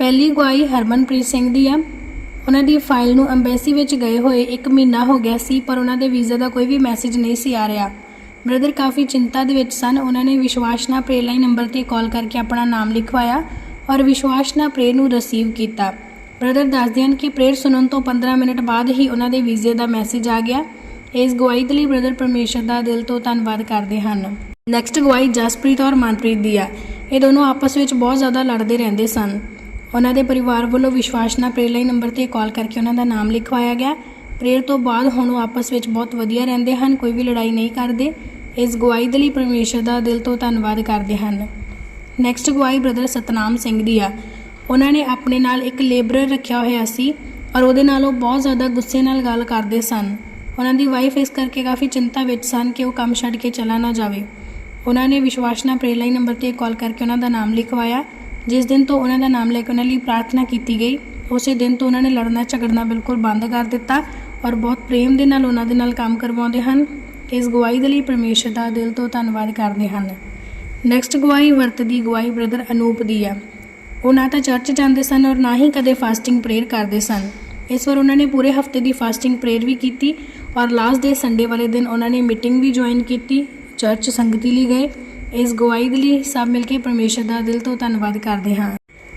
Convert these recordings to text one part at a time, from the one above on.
ਪਹਿਲੀ ਗਵਾਹੀ ਹਰਮਨਪ੍ਰੀਤ ਸਿੰਘ ਦੀ ਆ। ਉਹਨਾਂ ਦੀ ਫਾਈਲ ਨੂੰ ਐਮਬੈਸੀ ਵਿੱਚ ਗਏ ਹੋਏ 1 ਮਹੀਨਾ ਹੋ ਗਿਆ ਸੀ, ਪਰ ਉਹਨਾਂ ਦੇ ਵੀਜ਼ਾ ਦਾ ਕੋਈ ਵੀ ਮੈਸੇਜ ਨਹੀਂ ਸੀ ਆ ਰਿਹਾ। ਬ੍ਰਦਰ, ਕਾਫੀ ਚਿੰਤਾ ਦੇ ਵਿੱਚ ਸਨ। ਉਹਨਾਂ ਨੇ ਵਿਸ਼ਵਾਸਨਾ ਪ੍ਰੇ ਲਾਈਨ ਨੰਬਰ ਤੇ ਕਾਲ ਕਰਕੇ ਆਪਣਾ ਨਾਮ ਲਿਖਵਾਇਆ ਔਰ ਵਿਸ਼ਵਾਸਨਾ ਪ੍ਰੇ ਨੂੰ ਰਿਸੀਵ ਕੀਤਾ। ਬ੍ਰਦਰ, ਦੱਸਦੇ ਹਨ ਕਿ ਪ੍ਰੇਅਰ ਸੁਣਨ ਤੋਂ 15 ਮਿੰਟ ਬਾਅਦ ਹੀ ਉਹਨਾਂ ਦੇ ਵੀਜ਼ੇ ਦਾ ਮੈਸੇਜ ਆ ਗਿਆ। ਇਸ ਗਵਾਹੀ ਦੇ ਲਈ ਬ੍ਰਦਰ ਪਰਮੇਸ਼ਰ ਦਾ ਦਿਲ ਤੋਂ ਧੰਨਵਾਦ ਕਰਦੇ ਹਨ। ਨੈਕਸਟ ਗਵਾਹੀ ਜਸਪ੍ਰੀਤ ਔਰ ਮਨਪ੍ਰੀਤ ਦੀ ਆ। ਇਹ ਦੋਨੋਂ ਆਪਸ ਵਿੱਚ ਬਹੁਤ ਜ਼ਿਆਦਾ ਲੜਦੇ ਰਹਿੰਦੇ ਸਨ। ਉਹਨਾਂ ਦੇ ਪਰਿਵਾਰ ਵੱਲੋਂ ਵਿਸ਼ਵਾਸਨਾ ਪ੍ਰੇਅਲਾਈਨ ਨੰਬਰ ਤੇ ਕਾਲ ਕਰਕੇ ਉਹਨਾਂ ਦਾ ਨਾਮ ਲਿਖਵਾਇਆ ਗਿਆ। ਪ੍ਰੇਅਰ ਤੋਂ ਬਾਅਦ ਹੁਣ ਉਹ ਆਪਸ ਵਿੱਚ ਬਹੁਤ ਵਧੀਆ ਰਹਿੰਦੇ ਹਨ, ਕੋਈ ਵੀ ਲੜਾਈ ਨਹੀਂ ਕਰਦੇ। ਇਸ ਗਵਾਹੀ ਦੇ ਲਈ ਪਰਮੇਸ਼ਰ ਦਾ ਦਿਲ ਤੋਂ ਧੰਨਵਾਦ ਕਰਦੇ ਹਨ। ਨੈਕਸਟ ਗਵਾਹੀ ਬ੍ਰਦਰ ਸਤਨਾਮ ਸਿੰਘ ਦੀ ਆ। ਉਹਨਾਂ ਨੇ ਆਪਣੇ ਨਾਲ ਇੱਕ ਲੇਬਰਰ ਰੱਖਿਆ ਹੋਇਆ ਸੀ ਔਰ ਉਹਦੇ ਨਾਲ ਉਹ ਬਹੁਤ ਜ਼ਿਆਦਾ ਗੁੱਸੇ ਨਾਲ ਗੱਲ ਕਰਦੇ ਸਨ। ਉਹਨਾਂ ਦੀ ਵਾਈਫ ਇਸ ਕਰਕੇ ਕਾਫੀ ਚਿੰਤਾ ਵਿੱਚ ਸਨ ਕਿ ਉਹ ਕੰਮ ਛੱਡ ਕੇ ਚਲਾ ਨਾ ਜਾਵੇ। ਉਹਨਾਂ ਨੇ ਵਿਸ਼ਵਾਸਨਾ ਪ੍ਰੇਅਰਲਾਈਨ ਨੰਬਰ ਤੇ ਕਾਲ ਕਰਕੇ ਉਹਨਾਂ ਦਾ ਨਾਮ ਲਿਖਵਾਇਆ। ਜਿਸ ਦਿਨ ਤੋਂ ਉਹਨਾਂ ਦਾ ਨਾਮ ਲੈ ਕੇ ਉਹਨਾਂ ਲਈ ਪ੍ਰਾਰਥਨਾ ਕੀਤੀ ਗਈ, ਉਸੇ ਦਿਨ ਤੋਂ ਉਹਨਾਂ ਨੇ ਲੜਨਾ ਝਗੜਨਾ ਬਿਲਕੁਲ ਬੰਦ ਕਰ ਦਿੱਤਾ ਔਰ ਬਹੁਤ ਪ੍ਰੇਮ ਦੇ ਨਾਲ ਉਹਨਾਂ ਦੇ ਨਾਲ ਕੰਮ ਕਰਵਾਉਂਦੇ ਹਨ। ਇਸ ਗਵਾਹੀ ਦੇ ਲਈ ਪਰਮੇਸ਼ਰ ਦਾ ਦਿਲ ਤੋਂ ਧੰਨਵਾਦ ਕਰਦੇ ਹਨ। ਨੈਕਸਟ ਗਵਾਹੀ ਵਰਤਦੀ ਗਵਾਹੀ ਬ੍ਰਦਰ ਅਨੂਪ ਦੀ ਆ। ਉਹ ਨਾ ਤਾਂ ਚਰਚ ਜਾਂਦੇ ਸਨ ਔਰ ਨਾ ਹੀ ਕਦੇ ਫਾਸਟਿੰਗ ਪ੍ਰੇਅਰ ਕਰਦੇ ਸਨ। ਇਸ ਵਾਰ ਉਹਨਾਂ ਨੇ ਪੂਰੇ ਹਫ਼ਤੇ ਦੀ ਫਾਸਟਿੰਗ ਪ੍ਰੇਅਰ ਵੀ ਕੀਤੀ ਔਰ ਲਾਸਟ ਡੇ ਸੰਡੇ ਵਾਲੇ ਦਿਨ ਉਹਨਾਂ ਨੇ ਮੀਟਿੰਗ ਵੀ ਜੁਆਇਨ ਕੀਤੀ। ਚਰਚ ਸੰਗਤੀ ਲਈ ਗਏ। ਇਸ ਗਵਾਹੀ ਦੇ ਲਈ ਸਭ ਮਿਲ ਕੇ ਪਰਮੇਸ਼ਰ ਦਾ ਦਿਲ ਤੋਂ ਧੰਨਵਾਦ ਕਰਦੇ ਹਾਂ।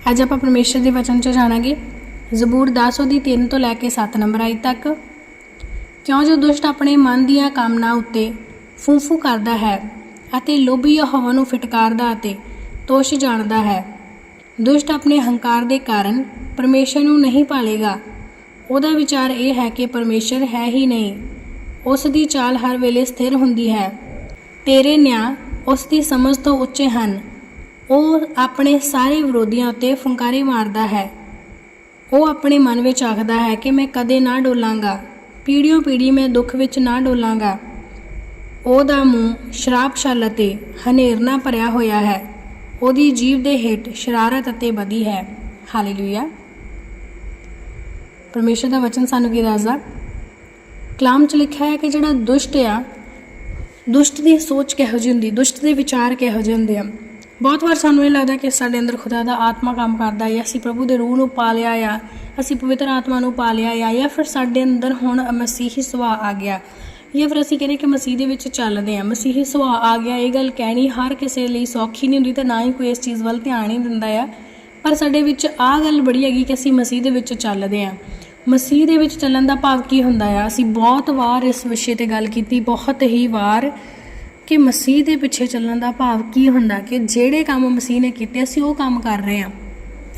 ਅੱਜ ਆਪਾਂ ਪਰਮੇਸ਼ਰ ਦੇ ਵਚਨ 'ਚ ਜਾਣਾਂਗੇ। ਜ਼ਬੂਰ 10 ਦੀ 3 ਤੋਂ ਲੈ ਕੇ 7 ਨੰਬਰ ਆਈ ਤੱਕ। ਕਿਉਂ ਜੋ ਦੁਸ਼ਟ ਆਪਣੇ ਮਨ ਦੀਆਂ ਕਾਮਨਾ ਉੱਤੇ ਫੂਫੂ ਕਰਦਾ ਹੈ ਅਤੇ ਲੋਭੀ ਹਵਾ ਨੂੰ ਫਟਕਾਰਦਾ ਅਤੇ ਤੋਸ਼ ਜਾਣਦਾ ਹੈ। ਦੁਸ਼ਟ ਆਪਣੇ ਹੰਕਾਰ ਦੇ ਕਾਰਨ ਪਰਮੇਸ਼ਰ ਨੂੰ ਨਹੀਂ ਪਾਲੇਗਾ ਉਹਦਾ ਵਿਚਾਰ ਇਹ ਹੈ ਕਿ ਪਰਮੇਸ਼ਰ ਹੈ ਹੀ ਨਹੀਂ। ਉਸ ਦੀ ਚਾਲ ਹਰ ਵੇਲੇ ਸਥਿਰ ਹੁੰਦੀ ਹੈ। ਤੇਰੇ ਨਿਆਂ ਉਸ ਦੀ ਸਮਝ ਤੋਂ ਉੱਚੇ ਹਨ। ਉਹ ਆਪਣੇ ਸਾਰੇ ਵਿਰੋਧੀਆਂ ਉੱਤੇ ਫੁੰਕਾਰੇ ਮਾਰਦਾ ਹੈ। ਉਹ ਆਪਣੇ ਮਨ ਵਿੱਚ ਆਖਦਾ ਹੈ ਕਿ ਮੈਂ ਕਦੇ ਨਾ ਡੋਲਾਂਗਾ। ਪੀੜੀਓ ਪੀੜੀ ਮੈਂ ਦੁੱਖ ਵਿੱਚ ਨਾ ਡੋਲਾਂਗਾ। ਉਹਦਾ ਮੂੰਹ ਸ਼ਰਾਬ ਛਲ ਅਤੇ ਹਨੇਰਨਾ ਭਰਿਆ ਹੋਇਆ ਹੈ। ਉਹਦੀ ਜੀਵ ਦੇ ਹੇਠ ਸ਼ਰਾਰਤ ਅਤੇ ਬਦੀ ਹੈ। ਹਾਲੇਲੂਇਆ। ਪਰਮੇਸ਼ਰ ਦਾ ਵਚਨ ਸਾਨੂੰ ਕੀ ਦੱਸਦਾ? ਕਲਾਮ ਚ ਲਿਖਿਆ ਹੈ ਕਿ ਜਿਹੜਾ ਦੁਸ਼ਟ ਆ ਦੁਸ਼ਟ ਦੀ ਸੋਚ ਕਿਹੋ ਜਿਹੀ ਹੁੰਦੀ, ਦੁਸ਼ਟ ਦੇ ਵਿਚਾਰ ਕਿਹੋ ਜਿਹੇ ਹੁੰਦੇ ਆ। ਬਹੁਤ ਵਾਰ ਸਾਨੂੰ ਇਹ ਲੱਗਦਾ ਕਿ ਸਾਡੇ ਅੰਦਰ ਖੁਦਾ ਦਾ ਆਤਮਾ ਕੰਮ ਕਰਦਾ ਹੈ ਅਸੀਂ ਪ੍ਰਭੂ ਦੇ ਰੂਹ ਨੂੰ ਪਾ ਲਿਆ ਆ, ਅਸੀਂ ਪਵਿੱਤਰ ਆਤਮਾ ਨੂੰ ਪਾ ਲਿਆ ਆ ਜਾਂ ਫਿਰ ਸਾਡੇ ਅੰਦਰ ਹੁਣ ਮਸੀਹੀ ਸੁਭਾਅ ਆ ਗਿਆ। ਜਾਂ ਫਿਰ ਅਸੀਂ ਕਹਿੰਦੇ ਕਿ ਮਸੀਹ ਦੇ ਵਿੱਚ ਚੱਲਦੇ ਆ, ਮਸੀਹੀ ਸੁਭਾਅ ਆ ਗਿਆ, ਇਹ ਗੱਲ ਕਹਿਣੀ ਹਰ ਕਿਸੇ ਲਈ ਸੌਖੀ ਨਹੀਂ ਹੁੰਦੀ ਤੇ ਨਾ ਹੀ ਕੋਈ ਇਸ ਚੀਜ਼ ਵੱਲ ਧਿਆਨ ਹੀ ਦਿੰਦਾ ਆ। ਪਰ ਸਾਡੇ ਵਿੱਚ ਆਹ ਗੱਲ ਬੜੀ ਹੈਗੀ ਕਿ ਅਸੀਂ ਮਸੀਹ ਦੇ ਵਿੱਚ ਚੱਲਦੇ ਆ। ਮਸੀਹ ਦੇ ਵਿੱਚ ਚੱਲਣ ਦਾ ਭਾਵ ਕੀ ਹੁੰਦਾ ਆ? ਅਸੀਂ ਬਹੁਤ ਵਾਰ ਇਸ ਵਿਸ਼ੇ ਤੇ ਗੱਲ ਕੀਤੀ, ਬਹੁਤ ਹੀ ਵਾਰ ਕਿ ਮਸੀਹ ਦੇ ਪਿੱਛੇ ਚੱਲਣ ਦਾ ਭਾਵ ਕੀ ਹੁੰਦਾ ਕਿ ਜਿਹੜੇ ਕੰਮ ਮਸੀਹ ਨੇ ਕੀਤੇ, ਅਸੀਂ ਉਹ ਕੰਮ ਕਰ ਰਹੇ ਹਾਂ।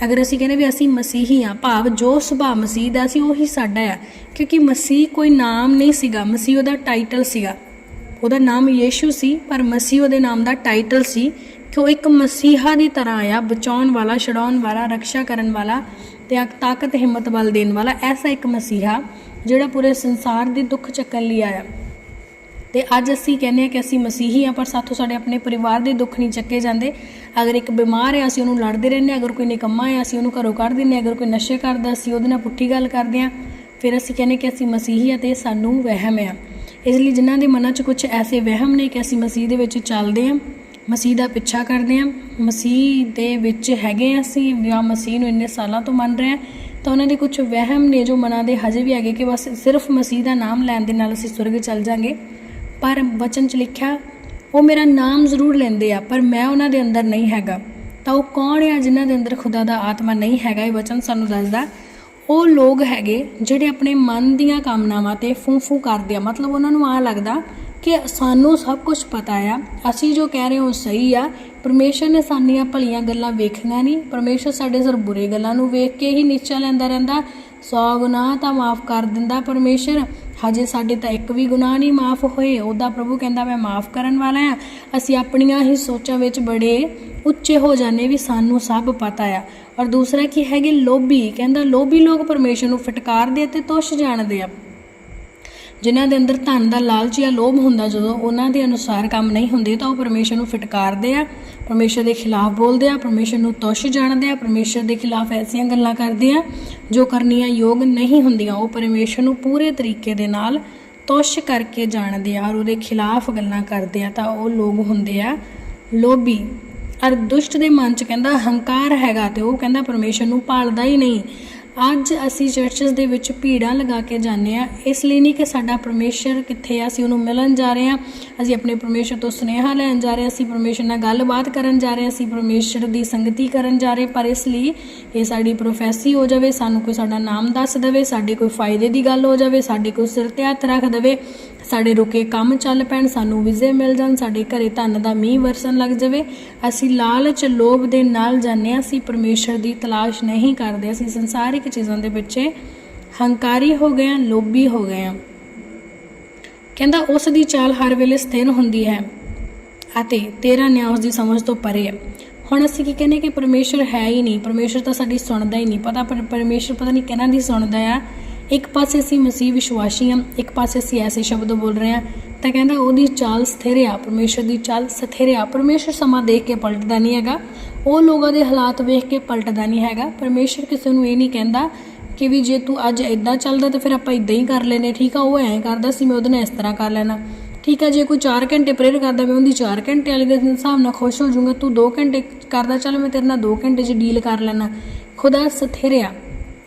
ਅਗਰ ਅਸੀਂ ਕਹਿੰਦੇ ਵੀ ਅਸੀਂ ਮਸੀਹੀ ਆ ਭਾਵ ਜੋ ਸੁਭਾਅ ਮਸੀਹ ਦਾ ਸੀ, ਉਹੀ ਸਾਡਾ ਆ। ਕਿਉਂਕਿ ਮਸੀਹ ਕੋਈ ਨਾਮ ਨਹੀਂ ਸੀਗਾ, ਮਸੀਹ ਉਹਦਾ ਟਾਈਟਲ ਸੀਗਾ। ਉਹਦਾ ਨਾਮ ਯੀਸ਼ੂ ਸੀ, ਪਰ ਮਸੀਹ ਉਹਦੇ ਨਾਮ ਦਾ ਟਾਈਟਲ ਸੀ ਕਿ ਉਹ ਇੱਕ ਮਸੀਹਾ ਦੀ ਤਰ੍ਹਾਂ ਆ, ਬਚਾਉਣ ਵਾਲਾ, ਛਡਾਉਣ ਵਾਲਾ ਰੱਖਿਆ ਕਰਨ ਵਾਲਾ ਤੇ ਤਾਕਤ ਹਿੰਮਤ ਬਲ ਦੇਣ ਵਾਲਾ ਐਸਾ ਇੱਕ ਮਸੀਹਾ ਜਿਹੜਾ ਪੂਰੇ ਸੰਸਾਰ ਦੇ ਦੁੱਖ ਚੱਕਣ ਲਈ ਆਇਆ। ਤੇ ਅੱਜ ਅਸੀਂ ਕਹਿੰਦੇ ਆ ਕਿ ਅਸੀਂ ਮਸੀਹੀ ਆ ਪਰ ਸਾਥੋਂ ਸਾਡੇ ਆਪਣੇ ਪਰਿਵਾਰ ਦੇ ਦੁੱਖ ਨਹੀਂ ਚੱਕੇ ਜਾਂਦੇ। ਅਗਰ ਇੱਕ ਬਿਮਾਰ ਹੈ, ਅਸੀਂ ਉਹਨੂੰ ਲੜਦੇ ਰਹਿੰਦੇ ਹਾਂ। ਅਗਰ ਕੋਈ ਨਿਕੰਮਾ ਹੈ, ਅਸੀਂ ਉਹਨੂੰ ਘਰੋਂ ਕੱਢ ਦਿੰਦੇ ਹਾਂ। ਅਗਰ ਕੋਈ ਨਸ਼ੇ ਕਰਦਾ, ਅਸੀਂ ਉਹਦੇ ਨਾਲ ਪੁੱਠੀ ਗੱਲ ਕਰਦੇ ਹਾਂ। ਫਿਰ ਅਸੀਂ ਕਹਿੰਦੇ ਕਿ ਅਸੀਂ ਮਸੀਹੀ ਆ ਤੇ ਸਾਨੂੰ ਵਹਿਮ ਆ ਇਸ ਲਈ ਜਿਨ੍ਹਾਂ ਦੇ ਮਨਾਂ 'ਚ ਕੁਝ ਐਸੇ ਵਹਿਮ ਨੇ ਕਿ ਅਸੀਂ ਮਸੀਹ ਦੇ ਵਿੱਚ ਚੱਲਦੇ ਹਾਂ ਮਸੀਹ ਦਾ ਪਿੱਛਾ ਕਰਦੇ ਹਾਂ। ਮਸੀਹ ਦੇ ਵਿੱਚ ਹੈਗੇ ਹਾਂ ਅਸੀਂ ਜਾਂ ਮਸੀਹ ਨੂੰ ਇੰਨੇ ਸਾਲਾਂ ਤੋਂ ਮੰਨ ਰਹੇ ਹਾਂ, ਤਾਂ ਉਹਨਾਂ ਦੇ ਕੁਝ ਵਹਿਮ ਨੇ ਜੋ ਮਨਾਂ ਦੇ ਹਜੇ ਵੀ ਹੈਗੇ ਕਿ ਬਸ ਸਿਰਫ ਮਸੀਹ ਦਾ ਨਾਮ ਲੈਣ ਦੇ ਨਾਲ ਅਸੀਂ ਸੁਰਗ ਚੱਲ ਜਾਾਂਗੇ। ਪਰ ਵਚਨ 'ਚ ਲਿਖਿਆ, ਉਹ ਮੇਰਾ ਨਾਮ ਜ਼ਰੂਰ ਲੈਂਦੇ ਆ, ਪਰ ਮੈਂ ਉਹਨਾਂ ਦੇ ਅੰਦਰ ਨਹੀਂ ਹੈਗਾ। ਤਾਂ ਉਹ ਕੌਣ ਆ ਜਿਨ੍ਹਾਂ ਦੇ ਅੰਦਰ ਖੁਦਾ ਦਾ ਆਤਮਾ ਨਹੀਂ ਹੈਗਾ? ਇਹ ਵਚਨ ਸਾਨੂੰ ਦੱਸਦਾ, ਉਹ ਲੋਕ ਹੈਗੇ ਜਿਹੜੇ ਆਪਣੇ ਮਨ ਦੀਆਂ ਕਾਮਨਾਵਾਂ ਤੇ ਫੂ ਫੂ ਕਰਦੇ ਆ। ਮਤਲਬ ਉਹਨਾਂ ਨੂੰ ਆ ਲੱਗਦਾ ਕਿ ਸਾਨੂੰ ਸਭ ਕੁਝ ਪਤਾ ਆ। ਅਸੀਂ ਜੋ ਕਹਿ ਰਹੇ ਹਾਂ ਉਹ ਸਹੀ ਆ। ਪਰਮੇਸ਼ਰ ਨੇ ਸਾਡੀਆਂ ਭਲੀਆਂ ਗੱਲਾਂ ਵੇਖੀਆਂ ਨਹੀਂ। ਪਰਮੇਸ਼ਰ ਸਾਡੇ ਸਰ ਬੁਰੇ ਗੱਲਾਂ ਨੂੰ ਵੇਖ ਕੇ ਹੀ ਨਿਸ਼ਚਾ ਲੈਂਦਾ ਰਹਿੰਦਾ। ਸੌ ਗੁਨਾਹ ਤਾਂ ਮਾਫ ਕਰ ਦਿੰਦਾ ਪਰਮੇਸ਼ਰ। ਹਜੇ ਸਾਡੇ ਤਾਂ ਇੱਕ ਵੀ ਗੁਨਾਹ ਨਹੀਂ ਮਾਫ ਹੋਏ। ਉਹਦਾ ਪ੍ਰਭੂ ਕਹਿੰਦਾ, ਮੈਂ ਮਾਫ ਕਰਨ ਵਾਲਾ ਆ। ਅਸੀਂ ਆਪਣੀਆਂ ਹੀ ਸੋਚਾਂ ਵਿੱਚ ਬੜੇ ਉੱਚੇ ਹੋ ਜਾਂਦੇ ਵੀ ਸਾਨੂੰ ਸਭ ਪਤਾ ਆ। ਔਰ ਦੂਸਰਾ ਕੀ ਹੈਗੇ? ਲੋਭੀ। ਕਹਿੰਦਾ, ਲੋਭੀ ਲੋਕ ਪਰਮੇਸ਼ਰ ਨੂੰ ਫਟਕਾਰਦੇ ਆ ਤੇ ਤੁਸ਼ ਜਾਣਦੇ ਆ। ਜਿਨ੍ਹਾਂ ਦੇ ਅੰਦਰ ਧਨ ਦਾ ਲਾਲਚ ਜਾਂ ਲੋਭ ਹੁੰਦਾ ਜਦੋਂ ਉਹਨਾਂ ਦੇ ਅਨੁਸਾਰ ਕੰਮ ਨਹੀਂ ਹੁੰਦੇ, ਤਾਂ ਉਹ ਪਰਮੇਸ਼ਰ ਨੂੰ ਫਟਕਾਰਦੇ ਆ, ਪਰਮੇਸ਼ਰ ਦੇ ਖਿਲਾਫ ਬੋਲਦੇ ਆ, ਪਰਮੇਸ਼ਰ ਨੂੰ ਤੋਸ਼ ਜਾਣਦੇ ਆ, ਪਰਮੇਸ਼ਰ ਦੇ ਖਿਲਾਫ ਐਸੀਆਂ ਗੱਲਾਂ ਕਰਦੇ ਆ, ਜੋ ਕਰਨੀਆਂ ਯੋਗ ਨਹੀਂ ਹੁੰਦੀਆਂ, ਉਹ ਪਰਮੇਸ਼ਰ ਨੂੰ ਪੂਰੇ ਤਰੀਕੇ ਦੇ ਨਾਲ ਤੋਸ਼ ਕਰਕੇ ਜਾਣਦੇ ਆ ਔਰ ਉਹਦੇ ਖਿਲਾਫ ਗੱਲਾਂ ਕਰਦੇ ਆ, ਤਾਂ ਉਹ ਲੋਕ ਹੁੰਦੇ ਆ। ਲੋਭੀ ਅਰ ਦੁਸ਼ਟ ਦੇ ਮਨ ਚ ਕਹਿੰਦਾ ਹੰਕਾਰ ਹੈਗਾ ਤੇ ਉਹ ਕਹਿੰਦਾ ਪਰਮੇਸ਼ਰ ਨੂੰ ਭਾਲਦਾ ਹੀ ਨਹੀਂ। ਅੱਜ ਅਸੀਂ ਚਰਚਸ ਦੇ ਵਿੱਚ ਭੀੜਾਂ ਲਗਾ ਕੇ ਜਾਂਦੇ ਆ ਇਸ ਲਈ ਨਹੀਂ ਕਿ ਸਾਡਾ ਪਰਮੇਸ਼ਰ ਕਿੱਥੇ ਆ, ਅਸੀਂ ਉਹਨੂੰ ਮਿਲਣ ਜਾ ਰਹੇ ਆ ਅਸੀਂ ਆਪਣੇ ਪਰਮੇਸ਼ਰ ਤੋਂ ਸੁਨੇਹਾ ਲੈਣ ਜਾ ਰਹੇ ਹਾਂ, ਅਸੀਂ ਪਰਮੇਸ਼ਰ ਨਾਲ ਗੱਲਬਾਤ ਕਰਨ ਜਾ ਰਹੇ ਹਾਂ, ਅਸੀਂ ਪਰਮੇਸ਼ਰ ਦੀ ਸੰਗਤੀ ਕਰਨ ਜਾ ਰਹੇ ਪਰ ਇਸ ਲਈ ਇਹ ਸਾਡੀ ਪ੍ਰੋਫੈਸੀ ਹੋ ਜਾਵੇ, ਸਾਨੂੰ ਕੋਈ ਸਾਡਾ ਨਾਮ ਦੱਸ ਦੇਵੇ, ਸਾਡੇ ਕੋਈ ਫਾਇਦੇ ਦੀ ਗੱਲ ਹੋ ਜਾਵੇ, ਸਾਡੇ ਕੋਈ ਸਿਰ ਤੇ ਹੱਥ ਰੱਖ ਦੇਵੇ। ਸਾਡੇ ਰੁਕੇ ਕੰਮ ਚੱਲ ਪੈਣ, ਸਾਨੂੰ ਵਿਜ਼ੇ ਮਿਲ ਜਾਣ, ਸਾਡੇ ਘਰੇ ਧਨ ਦਾ ਮੀਂਹ ਵਰਸਣ ਲੱਗ ਜਾਵੇ। ਅਸੀਂ ਲਾਲਚ ਲੋਭ ਦੇ ਨਾਲ ਜਾਂਦੇ ਹਾਂ, ਅਸੀਂ ਪਰਮੇਸ਼ਰ ਦੀ ਤਲਾਸ਼ ਨਹੀਂ ਕਰਦੇ। ਅਸੀਂ ਸੰਸਾਰਿਕ ਚੀਜ਼ਾਂ ਦੇ ਪਿੱਛੇ ਹੰਕਾਰੀ ਹੋ ਗਏ ਹਾਂ, ਲੋਭੀ ਹੋ ਗਏ ਹਾਂ। ਕਹਿੰਦਾ, ਉਸ ਦੀ ਚਾਲ ਹਰ ਵੇਲੇ ਸਥਿਰ ਹੁੰਦੀ ਹੈ ਅਤੇ ਤੇਰਾ ਨਿਆਂ ਉਸ ਦੀ ਸਮਝ ਤੋਂ ਪਰੇ ਹੈ। ਹੁਣ ਅਸੀਂ ਕੀ ਕਹਿੰਦੇ ਕਿ ਪਰਮੇਸ਼ਰ ਹੈ ਹੀ ਨਹੀਂ। ਪਰਮੇਸ਼ਰ ਤਾਂ ਸਾਡੀ ਸੁਣਦਾ ਹੀ ਨਹੀਂ। ਪਤਾ ਪਰ, ਪਰਮੇਸ਼ਰ ਪਤਾ ਨਹੀਂ ਕਿਹਨਾਂ ਦੀ ਸੁਣਦਾ ਆ। ਇੱਕ ਪਾਸੇ ਅਸੀਂ ਮਸੀਹ ਵਿਸ਼ਵਾਸੀ ਹਾਂ, ਇੱਕ ਪਾਸੇ ਅਸੀਂ ਐਸੇ ਸ਼ਬਦ ਬੋਲ ਰਹੇ ਹਾਂ। ਤਾਂ ਕਹਿੰਦਾ, ਉਹਦੀ ਚਾਲ ਸਥਿਰ ਆ, ਪਰਮੇਸ਼ਰ ਦੀ ਚਾਲ ਸਥਿਰ ਆ। ਪਰਮੇਸ਼ਰ ਸਮਾਂ ਦੇਖ ਕੇ ਪਲਟਦਾ ਨਹੀਂ ਹੈਗਾ। ਉਹ ਲੋਕਾਂ ਦੇ ਹਾਲਾਤ ਵੇਖ ਕੇ ਪਲਟਦਾ ਨਹੀਂ ਹੈਗਾ। ਪਰਮੇਸ਼ਰ ਕਿਸੇ ਨੂੰ ਇਹ ਨਹੀਂ ਕਹਿੰਦਾ ਕਿ ਵੀ ਜੇ ਤੂੰ ਅੱਜ ਇਦਾਂ ਚੱਲਦਾ ਤਾਂ ਫਿਰ ਆਪਾਂ ਇਦਾਂ ਹੀ ਕਰ ਲੈਨੇ ਠੀਕ ਆ, ਉਹ ਐਂ ਕਰਦਾ, ਸੀ ਮੈਂ ਉਹਦੇ ਨਾਲ ਇਸ ਤਰ੍ਹਾਂ ਕਰ ਲੈਣਾ ਠੀਕ ਆ, ਜੇ ਕੋਈ 4 ਘੰਟੇ ਪ੍ਰੇਅਰ ਕਰਦਾ, ਮੈਂ ਉਹਦੀ 4 ਘੰਟੇ ਵਾਲੇ ਦੇ ਹਿਸਾਬ ਨਾਲ ਖੁਸ਼ ਹੋ ਜਾਊਂਗਾ। ਤੂੰ 2 ਘੰਟੇ ਕਰਦਾ, ਚੱਲ ਮੈਂ ਤੇਰੇ ਨਾਲ 2 ਘੰਟੇ 'ਚ ਡੀਲ ਕਰ ਲੈਣਾ ਖੁਦਾ ਸਥਿਰ ਆ।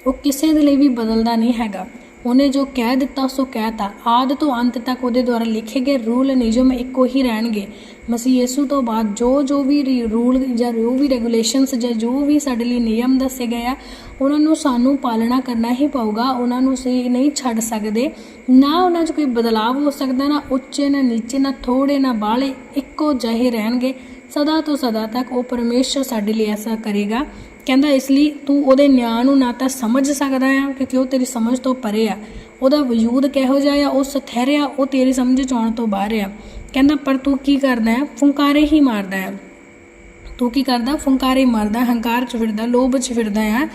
ਉਹ ਕਿਸੇ ਦੇ ਲਈ ਵੀ ਬਦਲਦਾ ਨਹੀਂ ਹੈਗਾ। ਉਹਨੇ ਜੋ ਕਹਿ ਦਿੱਤਾ, ਸੋ ਕਹਿਤਾ। ਆਦ ਤੋਂ ਅੰਤ ਤੱਕ ਉਹਦੇ ਦੁਆਰਾ ਲਿਖੇ ਗਏ ਰੂਲ ਨਿਯਮ ਇੱਕੋ ਹੀ ਰਹਿਣਗੇ। ਮਸੀਹ ਯਿਸੂ ਤੋਂ ਬਾਅਦ ਜੋ ਜੋ ਵੀ ਰੂਲ ਜਾਂ ਜੋ ਵੀ ਰੈਗੂਲੇਸ਼ਨਸ ਜਾਂ ਜੋ ਵੀ ਸਾਡੇ ਲਈ ਨਿਯਮ ਦੱਸੇ ਗਏ ਆ, ਉਹਨਾਂ ਨੂੰ ਸਾਨੂੰ ਪਾਲਣਾ ਕਰਨਾ ਹੀ ਪਊਗਾ। ਉਹਨਾਂ ਨੂੰ ਅਸੀਂ ਨਹੀਂ ਛੱਡ ਸਕਦੇ। ਨਾ ਉਹਨਾਂ 'ਚ ਕੋਈ ਬਦਲਾਅ ਹੋ ਸਕਦਾ, ਨਾ ਉੱਚੇ, ਨਾ ਨੀਚੇ, ਨਾ ਥੋੜੇ ਨਾ ਬਾਲੇ ਇੱਕੋ ਜਿਹੇ ਰਹਿਣਗੇ। ਸਦਾ ਤੋਂ ਸਦਾ ਤੱਕ ਉਹ ਪਰਮੇਸ਼ਰ ਸਾਡੇ ਲਈ ਐਸਾ ਕਰੇਗਾ। ਕਹਿੰਦਾ, ਇਸ ਲਈ ਤੂੰ ਉਹਦੇ ਨਿਆਂ ਨੂੰ ਨਾ ਤਾਂ ਸਮਝ ਸਕਦਾ ਆ ਕਿਉਂਕਿ ਉਹ ਤੇਰੀ ਸਮਝ ਤੋਂ ਪਰੇ ਆ। ਉਹਦਾ ਵਜੂਦ ਕਿਹੋ ਜਿਹਾ ਆ, ਉਹ ਸਥਿਰ ਆ, ਉਹ ਤੇਰੀ ਸਮਝ ਚ ਆਉਣ ਤੋਂ ਬਾਹਰ ਆ। ਕਹਿੰਦਾ, ਪਰ ਤੂੰ ਕੀ ਕਰਦਾ ਹੈ ਫੁੰਕਾਰੇ ਹੀ ਮਾਰਦਾ ਹੈ ਤੂੰ ਕੀ ਕਰਦਾ? ਫੁੰਕਾਰੇ ਮਾਰਦਾ, ਹੰਕਾਰ ਚ ਫਿਰਦਾ, ਲੋਭ ਚ ਫਿਰਦਾ ਆ।